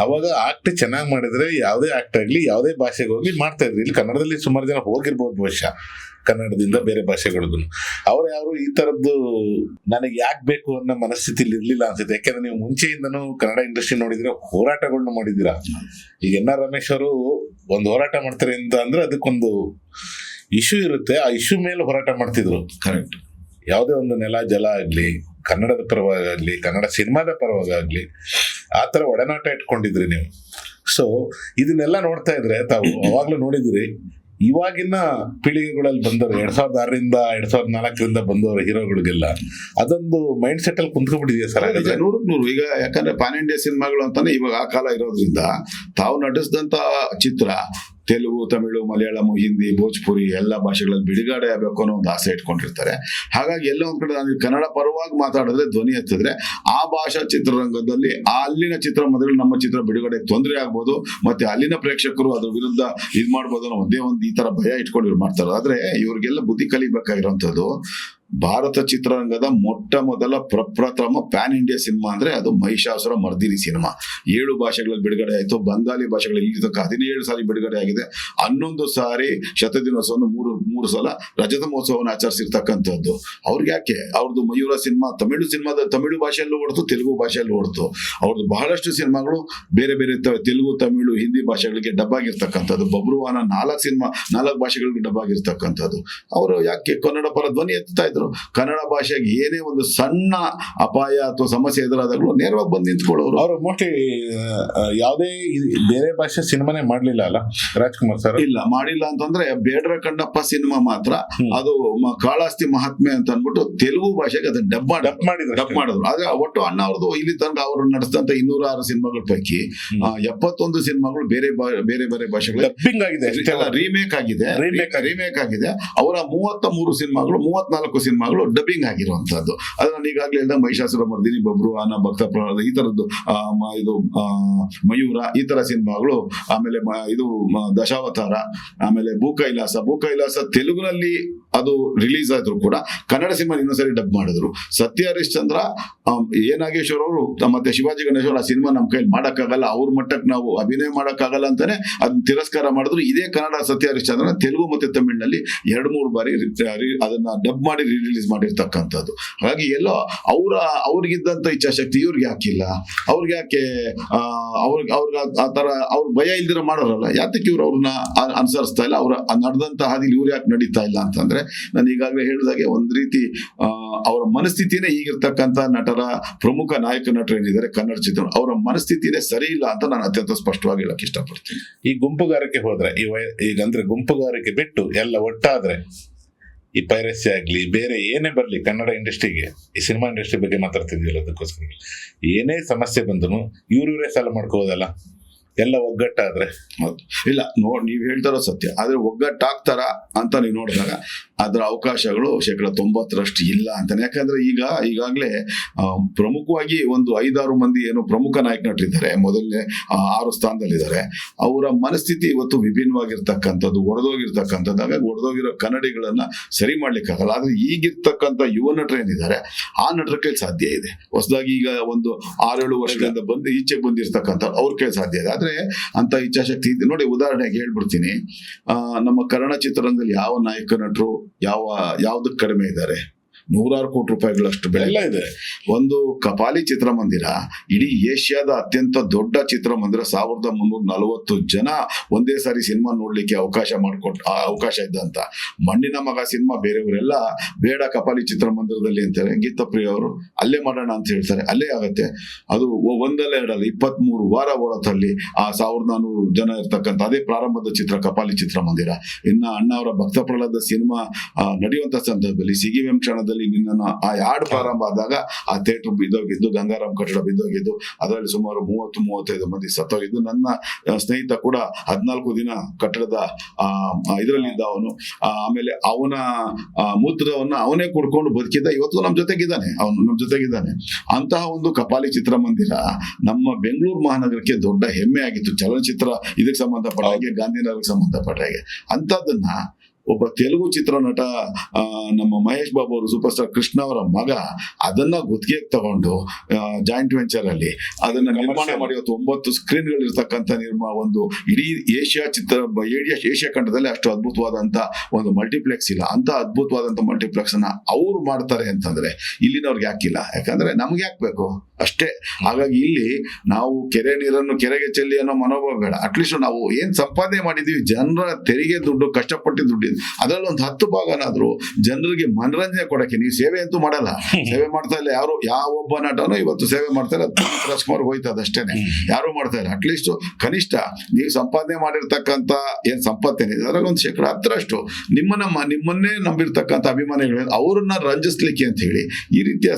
ಅವಾಗ ಆಕ್ಟ್ ಚೆನ್ನಾಗಿ ಮಾಡಿದ್ರೆ ಯಾವುದೇ ಆಕ್ಟ್ ಆಗಲಿ, ಯಾವುದೇ ಭಾಷೆಗೆ ಹೋಗ್ಲಿ ಮಾಡ್ತಾ ಇದ್ರು. ಇಲ್ಲಿ ಕನ್ನಡದಲ್ಲಿ ಸುಮಾರು ಜನ ಹೋಗಿರ್ಬೋದು ಬಹುಶಃ ಕನ್ನಡದಿಂದ ಬೇರೆ ಭಾಷೆಗಳಿಗೂ ಅವ್ರು ಯಾರು ಈ ತರದ್ದು ನನಗೆ ಯಾಕೆ ಬೇಕು ಅನ್ನೋ ಮನಸ್ಥಿತಿಲಿ ಇರ್ಲಿಲ್ಲ ಅನ್ಸುತ್ತೆ. ಯಾಕೆಂದ್ರೆ ನೀವು ಮುಂಚೆಯಿಂದನೂ ಕನ್ನಡ ಇಂಡಸ್ಟ್ರಿ ನೋಡಿದ್ರೆ ಹೋರಾಟಗಳನ್ನ ಮಾಡಿದ್ದೀರಾ? ಈಗ ಎನ್ ಆರ್ ರಮೇಶ್ ಅವರು ಒಂದು ಹೋರಾಟ ಮಾಡ್ತಾರೆ ಅಂತ ಅಂದ್ರೆ ಅದಕ್ಕೊಂದು ಇಶ್ಯೂ ಇರುತ್ತೆ ಆ ಇಶ್ಯೂ ಮೇಲೆ ಹೋರಾಟ ಮಾಡ್ತಿದ್ರು. ಕರೆಕ್ಟ್ ಯಾವುದೇ ಒಂದು ನೆಲ ಜಲ ಆಗಲಿ ಕನ್ನಡದ ಪರವಾಗಲಿ ಕನ್ನಡ ಸಿನಿಮಾದ ಆಗಲಿ ಆ ಥರ ಒಡನಾಟ ಇಟ್ಕೊಂಡಿದ್ರಿ ನೀವು. ಸೊ ಇದನ್ನೆಲ್ಲ ನೋಡ್ತಾ ಇದ್ರೆ ತಾವು ಅವಾಗಲೂ ನೋಡಿದಿರಿ ಇವಾಗಿನ ಪೀಳಿಗೆಗಳಲ್ಲಿ ಬಂದವರು ಎರಡ್ ಸಾವಿರದ ಆರರಿಂದ ಎರಡ್ ಸಾವಿರದ ನಾಲ್ಕರಿಂದ ಬಂದವರು ಹೀರೋಗಳಿಗೆಲ್ಲ ಅದೊಂದು ಮೈಂಡ್ ಸೆಟ್ ಅಲ್ಲಿ ಕುಂತ್ಕೊಂಡ್ಬಿಟ್ಟಿದೆಯಾ ಸರ್ ನೂರಕ್ಕೆ ನೂರು. ಈಗ ಯಾಕಂದ್ರೆ ಪ್ಯಾನ್ ಇಂಡಿಯಾ ಸಿನಿಮಾಗಳು ಅಂತಾನೆ ಇವಾಗ ಆ ಕಾಲ ಇರೋದ್ರಿಂದ ತಾವು ನಟಿಸಿದಂತ ಚಿತ್ರ ತೆಲುಗು, ತಮಿಳು, ಮಲಯಾಳಂ, ಹಿಂದಿ, ಭೋಜ್ಪುರಿ ಎಲ್ಲ ಭಾಷೆಗಳಲ್ಲಿ ಬಿಡುಗಡೆ ಆಗಬೇಕು ಅನ್ನೋ ಒಂದು ಆಸೆ ಇಟ್ಕೊಂಡಿರ್ತಾರೆ. ಹಾಗಾಗಿ ಎಲ್ಲ ಒಂದ್ ಕಡೆ ನಾನು ಕನ್ನಡ ಪರವಾಗಿ ಮಾತಾಡಿದ್ರೆ ಧ್ವನಿ ಎತ್ತಿದ್ರೆ ಆ ಭಾಷಾ ಚಿತ್ರರಂಗದಲ್ಲಿ ಅಲ್ಲಿನ ಚಿತ್ರ ಮೊದಲು ನಮ್ಮ ಚಿತ್ರ ಬಿಡುಗಡೆ ತೊಂದರೆ ಆಗ್ಬೋದು, ಮತ್ತೆ ಅಲ್ಲಿನ ಪ್ರೇಕ್ಷಕರು ಅದ್ರ ವಿರುದ್ಧ ಇದ್ ಮಾಡ್ಬೋದು ಅನ್ನೋ ಒಂದೇ ಒಂದು ಈ ತರ ಭಯ ಇಟ್ಕೊಂಡು ಇವ್ರು ಮಾಡ್ತಾರೆ. ಆದ್ರೆ ಇವ್ರಿಗೆಲ್ಲ ಬುದ್ಧಿ ಕಲಿಬೇಕಾಗಿರೋಂಥದ್ದು ಭಾರತ ಚಿತ್ರರಂಗದ ಮೊಟ್ಟ ಮೊದಲ ಪ್ರಪ್ರಥಮ ಪ್ಯಾನ್ ಇಂಡಿಯಾ ಸಿನಿಮಾ ಅಂದ್ರೆ ಅದು ಮಹಿಷಾಸುರ ಮರ್ದಿನಿ ಸಿನಿಮಾ. ಏಳು ಭಾಷೆಗಳಲ್ಲಿ ಬಿಡುಗಡೆ ಆಯಿತು. ಬಂಗಾಲಿ ಭಾಷೆಗಳಲ್ಲಿ ಇಲ್ಲಿ ತನಕ ಹದಿನೇಳು ಸಾರಿ ಬಿಡುಗಡೆ ಆಗಿದೆ. ಹನ್ನೊಂದು ಸಾರಿ ಶತದಿನೋತ್ಸವವನ್ನು ಮೂರು ಮೂರು ಸಲ ರಜತ ಮಹೋತ್ಸವವನ್ನು ಆಚರಿಸಿರ್ತಕ್ಕಂಥದ್ದು. ಅವ್ರಿಗೆ ಯಾಕೆ? ಅವ್ರದ್ದು ಮಯೂರ ಸಿನಿಮಾ, ತಮಿಳು ಸಿನಿಮಾದ ತಮಿಳು ಭಾಷೆಯಲ್ಲೂ ಹೊಡ್ತು, ತೆಲುಗು ಭಾಷೆಯಲ್ಲೂ ಹೊಡ್ತು. ಅವ್ರದ್ದು ಬಹಳಷ್ಟು ಸಿನಿಮಾಗಳು ಬೇರೆ ಬೇರೆ ತೆಲುಗು, ತಮಿಳು, ಹಿಂದಿ ಭಾಷೆಗಳಿಗೆ ಡಬ್ ಆಗಿರ್ತಕ್ಕಂಥದ್ದು. ಬಬ್ರುವಾನ ನಾಲ್ಕು ಸಿನಿಮಾ ನಾಲ್ಕು ಭಾಷೆಗಳಿಗೆ ಡಬ್ ಆಗಿರ್ತಕ್ಕಂಥದ್ದು. ಅವರು ಯಾಕೆ ಕನ್ನಡ ಪರ ಧ್ವನಿ ಎತ್ತಾ ಕನ್ನಡ ಭಾಷೆಗೆ ಏನೇ ಒಂದು ಸಣ್ಣ ಅಪಾಯ ಅಥವಾ ಸಮಸ್ಯೆ ಎದುರಾದಾಗಲೂ ನೇರವಾಗಿ ಬಂದು ನಿಂತ್ಕೊಳ್ಳೋರು. ಅವರು ಮೋಸ್ಟ್ಲಿ ಯಾವುದೇ ಬೇರೆ ಭಾಷೆ ಸಿನಿಮಾನೇ ಮಾಡಲಿಲ್ಲ ಅಲ್ಲ? ರಾಜ್ಕುಮಾರ್ ಸರ್? ಇಲ್ಲ ಮಾಡಿಲ್ಲ ಅಂತಂದ್ರೆ ಬೇಡ್ರ ಕಣ್ಣಪ್ಪ ಸಿನಿಮಾ ಮಾತ್ರ. ಅದು ಕಾಳಾಸ್ತಿ ಮಹಾತ್ಮೆ ಅಂತ ಅಂದ್ಬಿಟ್ಟು ತೆಲುಗು ಭಾಷೆಗೆ ಅದನ್ನ ಡಬ್ ಮಾಡಿ ಡಬ್ ಮಾಡಿದ್ರು ಡಬ್ ಮಾಡಿದ್ರು. ಆದ್ರೆ ಒಟ್ಟು ಅಣ್ಣ ಅವ್ರದ್ದು ಇಲ್ಲಿ ತನಕ ಅವರು ನಡೆಸಿದಂತ ಇನ್ನೂರ ಆರು ಸಿನಿಮಾಗಳ ಪೈಕಿ ಎಪ್ಪತ್ತೊಂದು ಸಿನಿಮಾಗಳು ಬೇರೆ ಬೇರೆ ಬೇರೆ ಭಾಷೆಗಳು ಡಬ್ಬಿಂಗ್ ಆಗಿದೆ ರೀಮೇಕ್ ಆಗಿದೆ. ರೀಮೇಕ್ ರೀಮೇಕ್ ಆಗಿದೆ. ಅವರ ಮೂವತ್ತ ಮೂರು ಸಿನಿಮಾಗಳು ಮೂವತ್ನಾಲ್ಕು ಸಿನಿಮಾಗಳು ಡಬ್ಬಿಂಗ್ ಆಗಿರುವಂತದ್ದು ಅದು ನಾನು ಈಗಾಗಲೇ ಹೇಳಿದ ಮಹಿಷಾಸುರ ಮರ್ದಿನಿ, ಬಬ್ರು, ಆನ, ಭಕ್ತ ಪ್ರಹ್ಲಾದ ಈ ತರದ್ದು ಇದು ಮಯೂರ ಈ ತರ ಸಿನಿಮಾಗಳು, ಆಮೇಲೆ ಇದು ದಶಾವತಾರ, ಆಮೇಲೆ ಭೂ ಕೈಲಾಸ ಭೂ ಕೈಲಾಸ ತೆಲುಗಿನಲ್ಲಿ ಅದು ರಿಲೀಸ್ ಆದ್ರು ಕೂಡ ಕನ್ನಡ ಸಿನಿಮಾ ಇನ್ನೊಂದ್ಸರಿ ಡಬ್ ಮಾಡಿದ್ರು. ಸತ್ಯ ಹರಿಶ್ಚಂದ್ರ ಎ ನಾಗೇಶ್ವರ ಅವರು ಮತ್ತೆ ಶಿವಾಜಿ ಗಣೇಶ್ವರ ಆ ಸಿನಿಮಾ ನಮ್ಮ ಕೈಲಿ ಮಾಡಕ್ಕಾಗಲ್ಲ, ಅವ್ರ ಮಟ್ಟಕ್ಕೆ ನಾವು ಅಭಿನಯ ಮಾಡಕ್ಕಾಗಲ್ಲ ಅಂತಾನೆ ಅದನ್ನ ತಿರಸ್ಕಾರ ಮಾಡಿದ್ರು. ಇದೇ ಕನ್ನಡ ಸತ್ಯ ಹರಿಶ್ಚಂದ್ರ ತೆಲುಗು ಮತ್ತೆ ತಮಿಳಿನಲ್ಲಿ ಎರಡು ಮೂರು ಬಾರಿ ಅದನ್ನ ಡಬ್ ಮಾಡಿ ರಿಲೀಸ್ ಮಾಡಿರ್ತಕ್ಕಂಥದ್ದು. ಹಾಗಾಗಿ ಎಲ್ಲೋ ಅವರ, ಅವ್ರಿಗಿದ್ದಂತ ಇಚ್ಛಾಶಕ್ತಿ ಇವ್ರಿಗೆ ಹಾಕಿಲ್ಲ ಅವ್ರಿಗೆ ಯಾಕೆ ಅವ್ರಿಗೆ ಅವ್ರಿಗೆ ಆ- ತರ ಅವ್ರ ಭಯ ಇಲ್ದಿರ ಮಾಡೋರಲ್ಲ? ಯಾತಕ್ಕೆ ಇವ್ರು ಅವ್ರನ್ನ ಅನುಸರಿಸ್ತಾ ಇಲ್ಲ? ಅವ್ರ ನಡೆದಂತ ಹಾದಿಲಿ ಇವ್ರು ಯಾಕೆ ನಡೀತಾ ಇಲ್ಲ ಅಂತಂದ್ರೆ ನಾನು ಈಗಾಗಲೇ ಹೇಳಿದಾಗೆ ಒಂದ್ ರೀತಿ ಅವರ ಮನಸ್ಥಿತಿನೇ ಈಗಿರ್ತಕ್ಕಂಥ ನಟರ ಪ್ರಮುಖ ನಾಯಕ ನಟರು ಏನಿದ್ದಾರೆ, ಕನ್ನಡ ಚಿತ್ರ ಅವರ ಮನಸ್ಥಿತಿನೇ ಸರಿ ಇಲ್ಲ ಅಂತ ನಾನು ಅತ್ಯಂತ ಸ್ಪಷ್ಟವಾಗಿ ಹೇಳಕ್ ಇಷ್ಟಪಡ್ತೀನಿ. ಈ ಗುಂಪುಗಾರಿಕೆ ಹೋದ್ರೆ, ಈ ವಯ- ಈಗ ಅಂದ್ರೆ ಗುಂಪುಗಾರಿಕೆ ಬಿಟ್ಟು ಎಲ್ಲ ಒಟ್ಟಾದ್ರೆ, ಈ ಪೈರಸಿ ಆಗ್ಲಿ, ಬೇರೆ ಏನೇ ಬರ್ಲಿ ಕನ್ನಡ ಇಂಡಸ್ಟ್ರಿಗೆ, ಈ ಸಿನಿಮಾ ಇಂಡಸ್ಟ್ರಿ ಬಗ್ಗೆ ಮಾತಾಡ್ತಿದ್ವಿ ಅದಕ್ಕೋಸ್ಕರ. ಏನೇ ಸಮಸ್ಯೆ ಬಂದ್ರು ಇವ್ರು ಇವರೇ ಸಾಲ ಮಾಡ್ಕೋಬೋದಲ್ಲ? ಎಲ್ಲ ಒಗ್ಗಟ್ಟಾದ್ರೆ. ಇಲ್ಲ ನೋಡ್ ನೀವು ಹೇಳ್ತಾರೋ ಸತ್ಯ. ಆದ್ರೆ ಒಗ್ಗಟ್ಟಾಗ್ತಾರ ಅಂತ ನೀವು ನೋಡಿದಾಗ ಅದರ ಅವಕಾಶಗಳು ಶೇಕಡ ತೊಂಬತ್ತರಷ್ಟು ಇಲ್ಲ ಅಂತ ಯಾಕಂದ್ರೆ ಈಗ, ಈಗಾಗಲೇ ಪ್ರಮುಖವಾಗಿ ಒಂದು ಐದಾರು ಮಂದಿ ಏನು ಪ್ರಮುಖ ನಾಯಕ ನಟರಿದ್ದಾರೆ ಮೊದಲನೇ ಆರು ಸ್ಥಾನದಲ್ಲಿದ್ದಾರೆ. ಅವರ ಮನಸ್ಥಿತಿ ಇವತ್ತು ವಿಭಿನ್ನವಾಗಿರ್ತಕ್ಕಂಥದ್ದು, ಒಡೆದೋಗಿರ್ತಕ್ಕಂಥದ್ದು. ಹಾಗಾಗಿ ಒಡೆದೋಗಿರೋ ಕನ್ನಡಿಗಳನ್ನ ಸರಿ ಮಾಡ್ಲಿಕ್ಕಾಗಲ್ಲ. ಆದರೆ ಈಗಿರ್ತಕ್ಕಂಥ ಯುವ ನಟರು ಏನಿದ್ದಾರೆ, ಆ ನಟರ ಕೈಲಿ ಸಾಧ್ಯ ಇದೆ. ಹೊಸದಾಗಿ ಈಗ ಒಂದು ಆರೇಳು ವರ್ಷಗಳಿಂದ ಬಂದು ಈಚೆಗೆ ಬಂದಿರ್ತಕ್ಕಂಥ ಅವ್ರ ಕೈಲಿ ಸಾಧ್ಯ ಇದೆ. ಆದ್ರೆ ಅಂತ ಇಚ್ಛಾಶಕ್ತಿ ಇದೆ. ನೋಡಿ, ಉದಾಹರಣೆಗೆ ಹೇಳ್ಬಿಡ್ತೀನಿ. ನಮ್ಮ ಕನ್ನಡ ಚಿತ್ರರಂಗದಲ್ಲಿ ಯಾವ ನಾಯಕ, ನಟರು ಯಾವ, ಯಾವ್ದಕ್ ಕಡಿಮೆ ಇದ್ದಾರೆ? ನೂರಾರು ಕೋಟಿ ರೂಪಾಯಿಗಳಷ್ಟು ಬೆಲೆ ಎಲ್ಲ ಇದೆ. ಒಂದು ಕಪಾಲಿ ಚಿತ್ರಮಂದಿರ ಇಡೀ ಏಷ್ಯಾದ ಅತ್ಯಂತ ದೊಡ್ಡ ಚಿತ್ರಮಂದಿರ ಸಾವಿರದ ಮುನ್ನೂರ ನಲವತ್ತು ಜನ ಒಂದೇ ಸಾರಿ ಸಿನಿಮಾ ನೋಡ್ಲಿಕ್ಕೆ ಅವಕಾಶ ಮಾಡಿಕೊಟ್ಟು ಅವಕಾಶ ಇದ್ದಂತ ಮಣ್ಣಿನ ಮಗ ಸಿನಿಮಾ ಬೇರೆಯವರೆಲ್ಲ ಬೇಡ ಕಪಾಲಿ ಚಿತ್ರಮಂದಿರದಲ್ಲಿ ಅಂತಾರೆ. ಗೀತಾ ಪ್ರಿಯ ಅವರು ಅಲ್ಲೇ ಮಾಡೋಣ ಅಂತ ಹೇಳ್ತಾರೆ. ಅಲ್ಲೇ ಆಗತ್ತೆ. ಅದು ಒಂದಲ್ಲ ಎರಡಲ್ಲ ಇಪ್ಪತ್ತ್ ಮೂರು ವಾರ ಓಡತ್ತಲ್ಲಿ ಆ ಸಾವಿರದ ನಾನೂರು ಜನ ಇರ್ತಕ್ಕಂಥ ಅದೇ ಪ್ರಾರಂಭದ ಚಿತ್ರ ಕಪಾಲಿ ಚಿತ್ರಮಂದಿರ. ಇನ್ನ ಅಣ್ಣ ಅವರ ಭಕ್ತ ಪ್ರಹ್ಲಾದ ಸಿನಿಮಾ ನಡೆಯುವಂತ ಸಂದರ್ಭದಲ್ಲಿ ಸಿಗಿ ಕ್ಷಣದಲ್ಲಿ ನಿನ್ನನ್ನು ಆ ಯಾಡ್ ಪ್ರಾರಂಭ ಆದಾಗ ಆ ಥಿಯೇಟರ್ ಬಿದ್ದೋಗಿದ್ದು ಗಂಗಾರಾಮ್ ಕಟ್ಟಡ ಬಿದ್ದೋಗಿದ್ದು ಅದರಲ್ಲಿ ಸುಮಾರು ಮೂವತ್ತು ಮೂವತ್ತೈದು ಮಂದಿ ಸತ್ತೋಗಿದ್ದು. ನನ್ನ ಸ್ನೇಹಿತ ಕೂಡ ಹದಿನಾಲ್ಕು ದಿನ ಕಟ್ಟಡದ ಇದರಲ್ಲಿ ಇದರಲ್ಲಿದ್ದ ಅವನು. ಆಮೇಲೆ ಅವನ ಮೂತ್ರವನ್ನು ಮೂತ್ರವನ್ನ ಅವನೇ ಕುಡ್ಕೊಂಡು ಬದುಕಿದ್ದ. ಇವತ್ತು ನಮ್ಮ ಜೊತೆಗಿದ್ದಾನೆ. ಅವನು ನಮ್ಮ ಜೊತೆಗಿದ್ದಾನೆ. ಅಂತಹ ಒಂದು ಕಪಾಲಿ ಚಿತ್ರಮಂದಿರ ನಮ್ಮ ಬೆಂಗಳೂರು ಮಹಾನಗರಕ್ಕೆ ದೊಡ್ಡ ಹೆಮ್ಮೆ ಆಗಿತ್ತು. ಚಲನಚಿತ್ರ ಇದಕ್ಕೆ ಸಂಬಂಧಪಟ್ಟ ಹಾಗೆ ಗಾಂಧಿನಗರಕ್ಕೆ ಸಂಬಂಧಪಟ್ಟ ಹಾಗೆ. ಅಂತದನ್ನ ಒಬ್ಬ ತೆಲುಗು ಚಿತ್ರನಟ ನಮ್ಮ ಮಹೇಶ್ ಬಾಬು ಅವರು ಸೂಪರ್ ಸ್ಟಾರ್ ಕೃಷ್ಣ ಅವರ ಮಗ ಅದನ್ನ ಗುತ್ತಿಗೆ ತಗೊಂಡು ಜಾಯಿಂಟ್ ವೆಂಚರ್ ಅಲ್ಲಿ ಅದನ್ನ ನಿರ್ಮಾಣ ಮಾಡಿ ಇವತ್ತು ಒಂಬತ್ತು ಸ್ಕ್ರೀನ್ಗಳು ಇರ್ತಕ್ಕಂಥ ನಿರ್ಮಾ ಒಂದು ಇಡೀ ಏಷ್ಯಾ ಚಿತ್ರ ಏಷ್ಯಾ ಏಷ್ಯಾ ಖಂಡದಲ್ಲಿ ಅಷ್ಟು ಅದ್ಭುತವಾದಂತ ಒಂದು ಮಲ್ಟಿಪ್ಲೆಕ್ಸ್ ಇಲ್ಲ. ಅಂತ ಅದ್ಭುತವಾದಂತ ಮಲ್ಟಿಪ್ಲೆಕ್ಸ್ ಅನ್ನ ಅವ್ರು ಮಾಡ್ತಾರೆ ಅಂತಂದ್ರೆ ಇಲ್ಲಿನವ್ರಿಗೆ ಯಾಕಿಲ್ಲ. ಯಾಕಂದ್ರೆ ನಮ್ಗೆ ಯಾಕೆ ಬೇಕು? ಅಷ್ಟೇ. ಹಾಗಾಗಿ ಇಲ್ಲಿ ನಾವು ಕೆರೆ ನೀರನ್ನು ಕೆರೆಗೆ ಚೆಲ್ಲಿ ಅನ್ನೋ ಮನೋಭಾವ ಬೇಡ. ಅಟ್ಲೀಸ್ಟ್ ನಾವು ಏನ್ ಸಂಪಾದನೆ ಮಾಡಿದೀವಿ ಜನರ ತೆರಿಗೆ ದುಡ್ಡು ಕಷ್ಟಪಟ್ಟು ದುಡ್ಡು ಅದರಲ್ಲಿ ಒಂದು ಹತ್ತು ಭಾಗನಾದರೂ ಜನರಿಗೆ ಮನರಂಜನೆ ಕೊಡಕ್ಕೆ ನೀವು ಸೇವೆ ಅಂತೂ ಮಾಡಲ್ಲ. ಸೇವೆ ಮಾಡ್ತಾ ಇಲ್ಲ ಯಾರು ಯಾವೊಬ್ಬ ನಟನೂ ಇವತ್ತು ಸೇವೆ ಮಾಡ್ತಾ ಇಲ್ಲ. ರಾಜ್ಕುಮಾರ್ ಹೋಯ್ತು ಅದಷ್ಟೇನೆ ಯಾರು ಮಾಡ್ತಾ ಇಲ್ಲ. ಅಟ್ಲೀಸ್ಟ್ ಕನಿಷ್ಠ ನೀವು ಸಂಪಾದನೆ ಮಾಡಿರ್ತಕ್ಕಂಥ ಏನ್ ಸಂಪತ್ತೇನೆ ಅದ್ರಲ್ಲಿ ಒಂದು ಶೇಕಡ ಹತ್ತರಷ್ಟು ನಿಮ್ಮನ್ನ ನಿಮ್ಮನ್ನೇ ನಂಬಿರ್ತಕ್ಕಂಥ ಅಭಿಮಾನಿಗಳು ಅವ್ರನ್ನ ರಂಜಿಸ್ಲಿಕ್ಕೆ ಅಂತ ಹೇಳಿ ಈ ರೀತಿಯ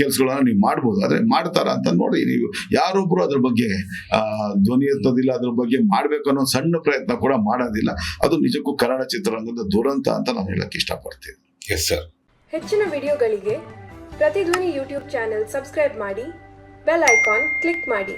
ಕೆಲಸಗಳನ್ನ ನೀವು ಮಾಡ್ಬೋದು. ಆದ್ರೆ ಮಾಡ್ತಾರ ಅಂತ ನೋಡಿ ನೀವು ಯಾರೊಬ್ರು ಅದ್ರ ಬಗ್ಗೆ ಆ ಧ್ವನಿ ಎತ್ತೋದಿಲ್ಲ ಅದ್ರ ಬಗ್ಗೆ ಮಾಡ್ಬೇಕು ಅನ್ನೋ ಸಣ್ಣ ಪ್ರಯತ್ನ ಕೂಡ ಮಾಡೋದಿಲ್ಲ. ಅದು ನಿಜಕ್ಕೂ ಕನ್ನಡ ಚಿತ್ರರಂಗದ ದುರಂತ ಅಂತ ನಾನು ಹೇಳಕ್ ಇಷ್ಟಪಡ್ತೀನಿ. ಎಸ್ ಸರ್ ಹೆಚ್ಚಿನ ವಿಡಿಯೋಗಳಿಗೆ ಪ್ರತಿಧ್ವನಿ ಯೂಟ್ಯೂಬ್ ಚಾನೆಲ್ ಸಬ್ಸ್ಕ್ರೈಬ್ ಮಾಡಿ ಬೆಲ್ ಐಕಾನ್ ಕ್ಲಿಕ್ ಮಾಡಿ.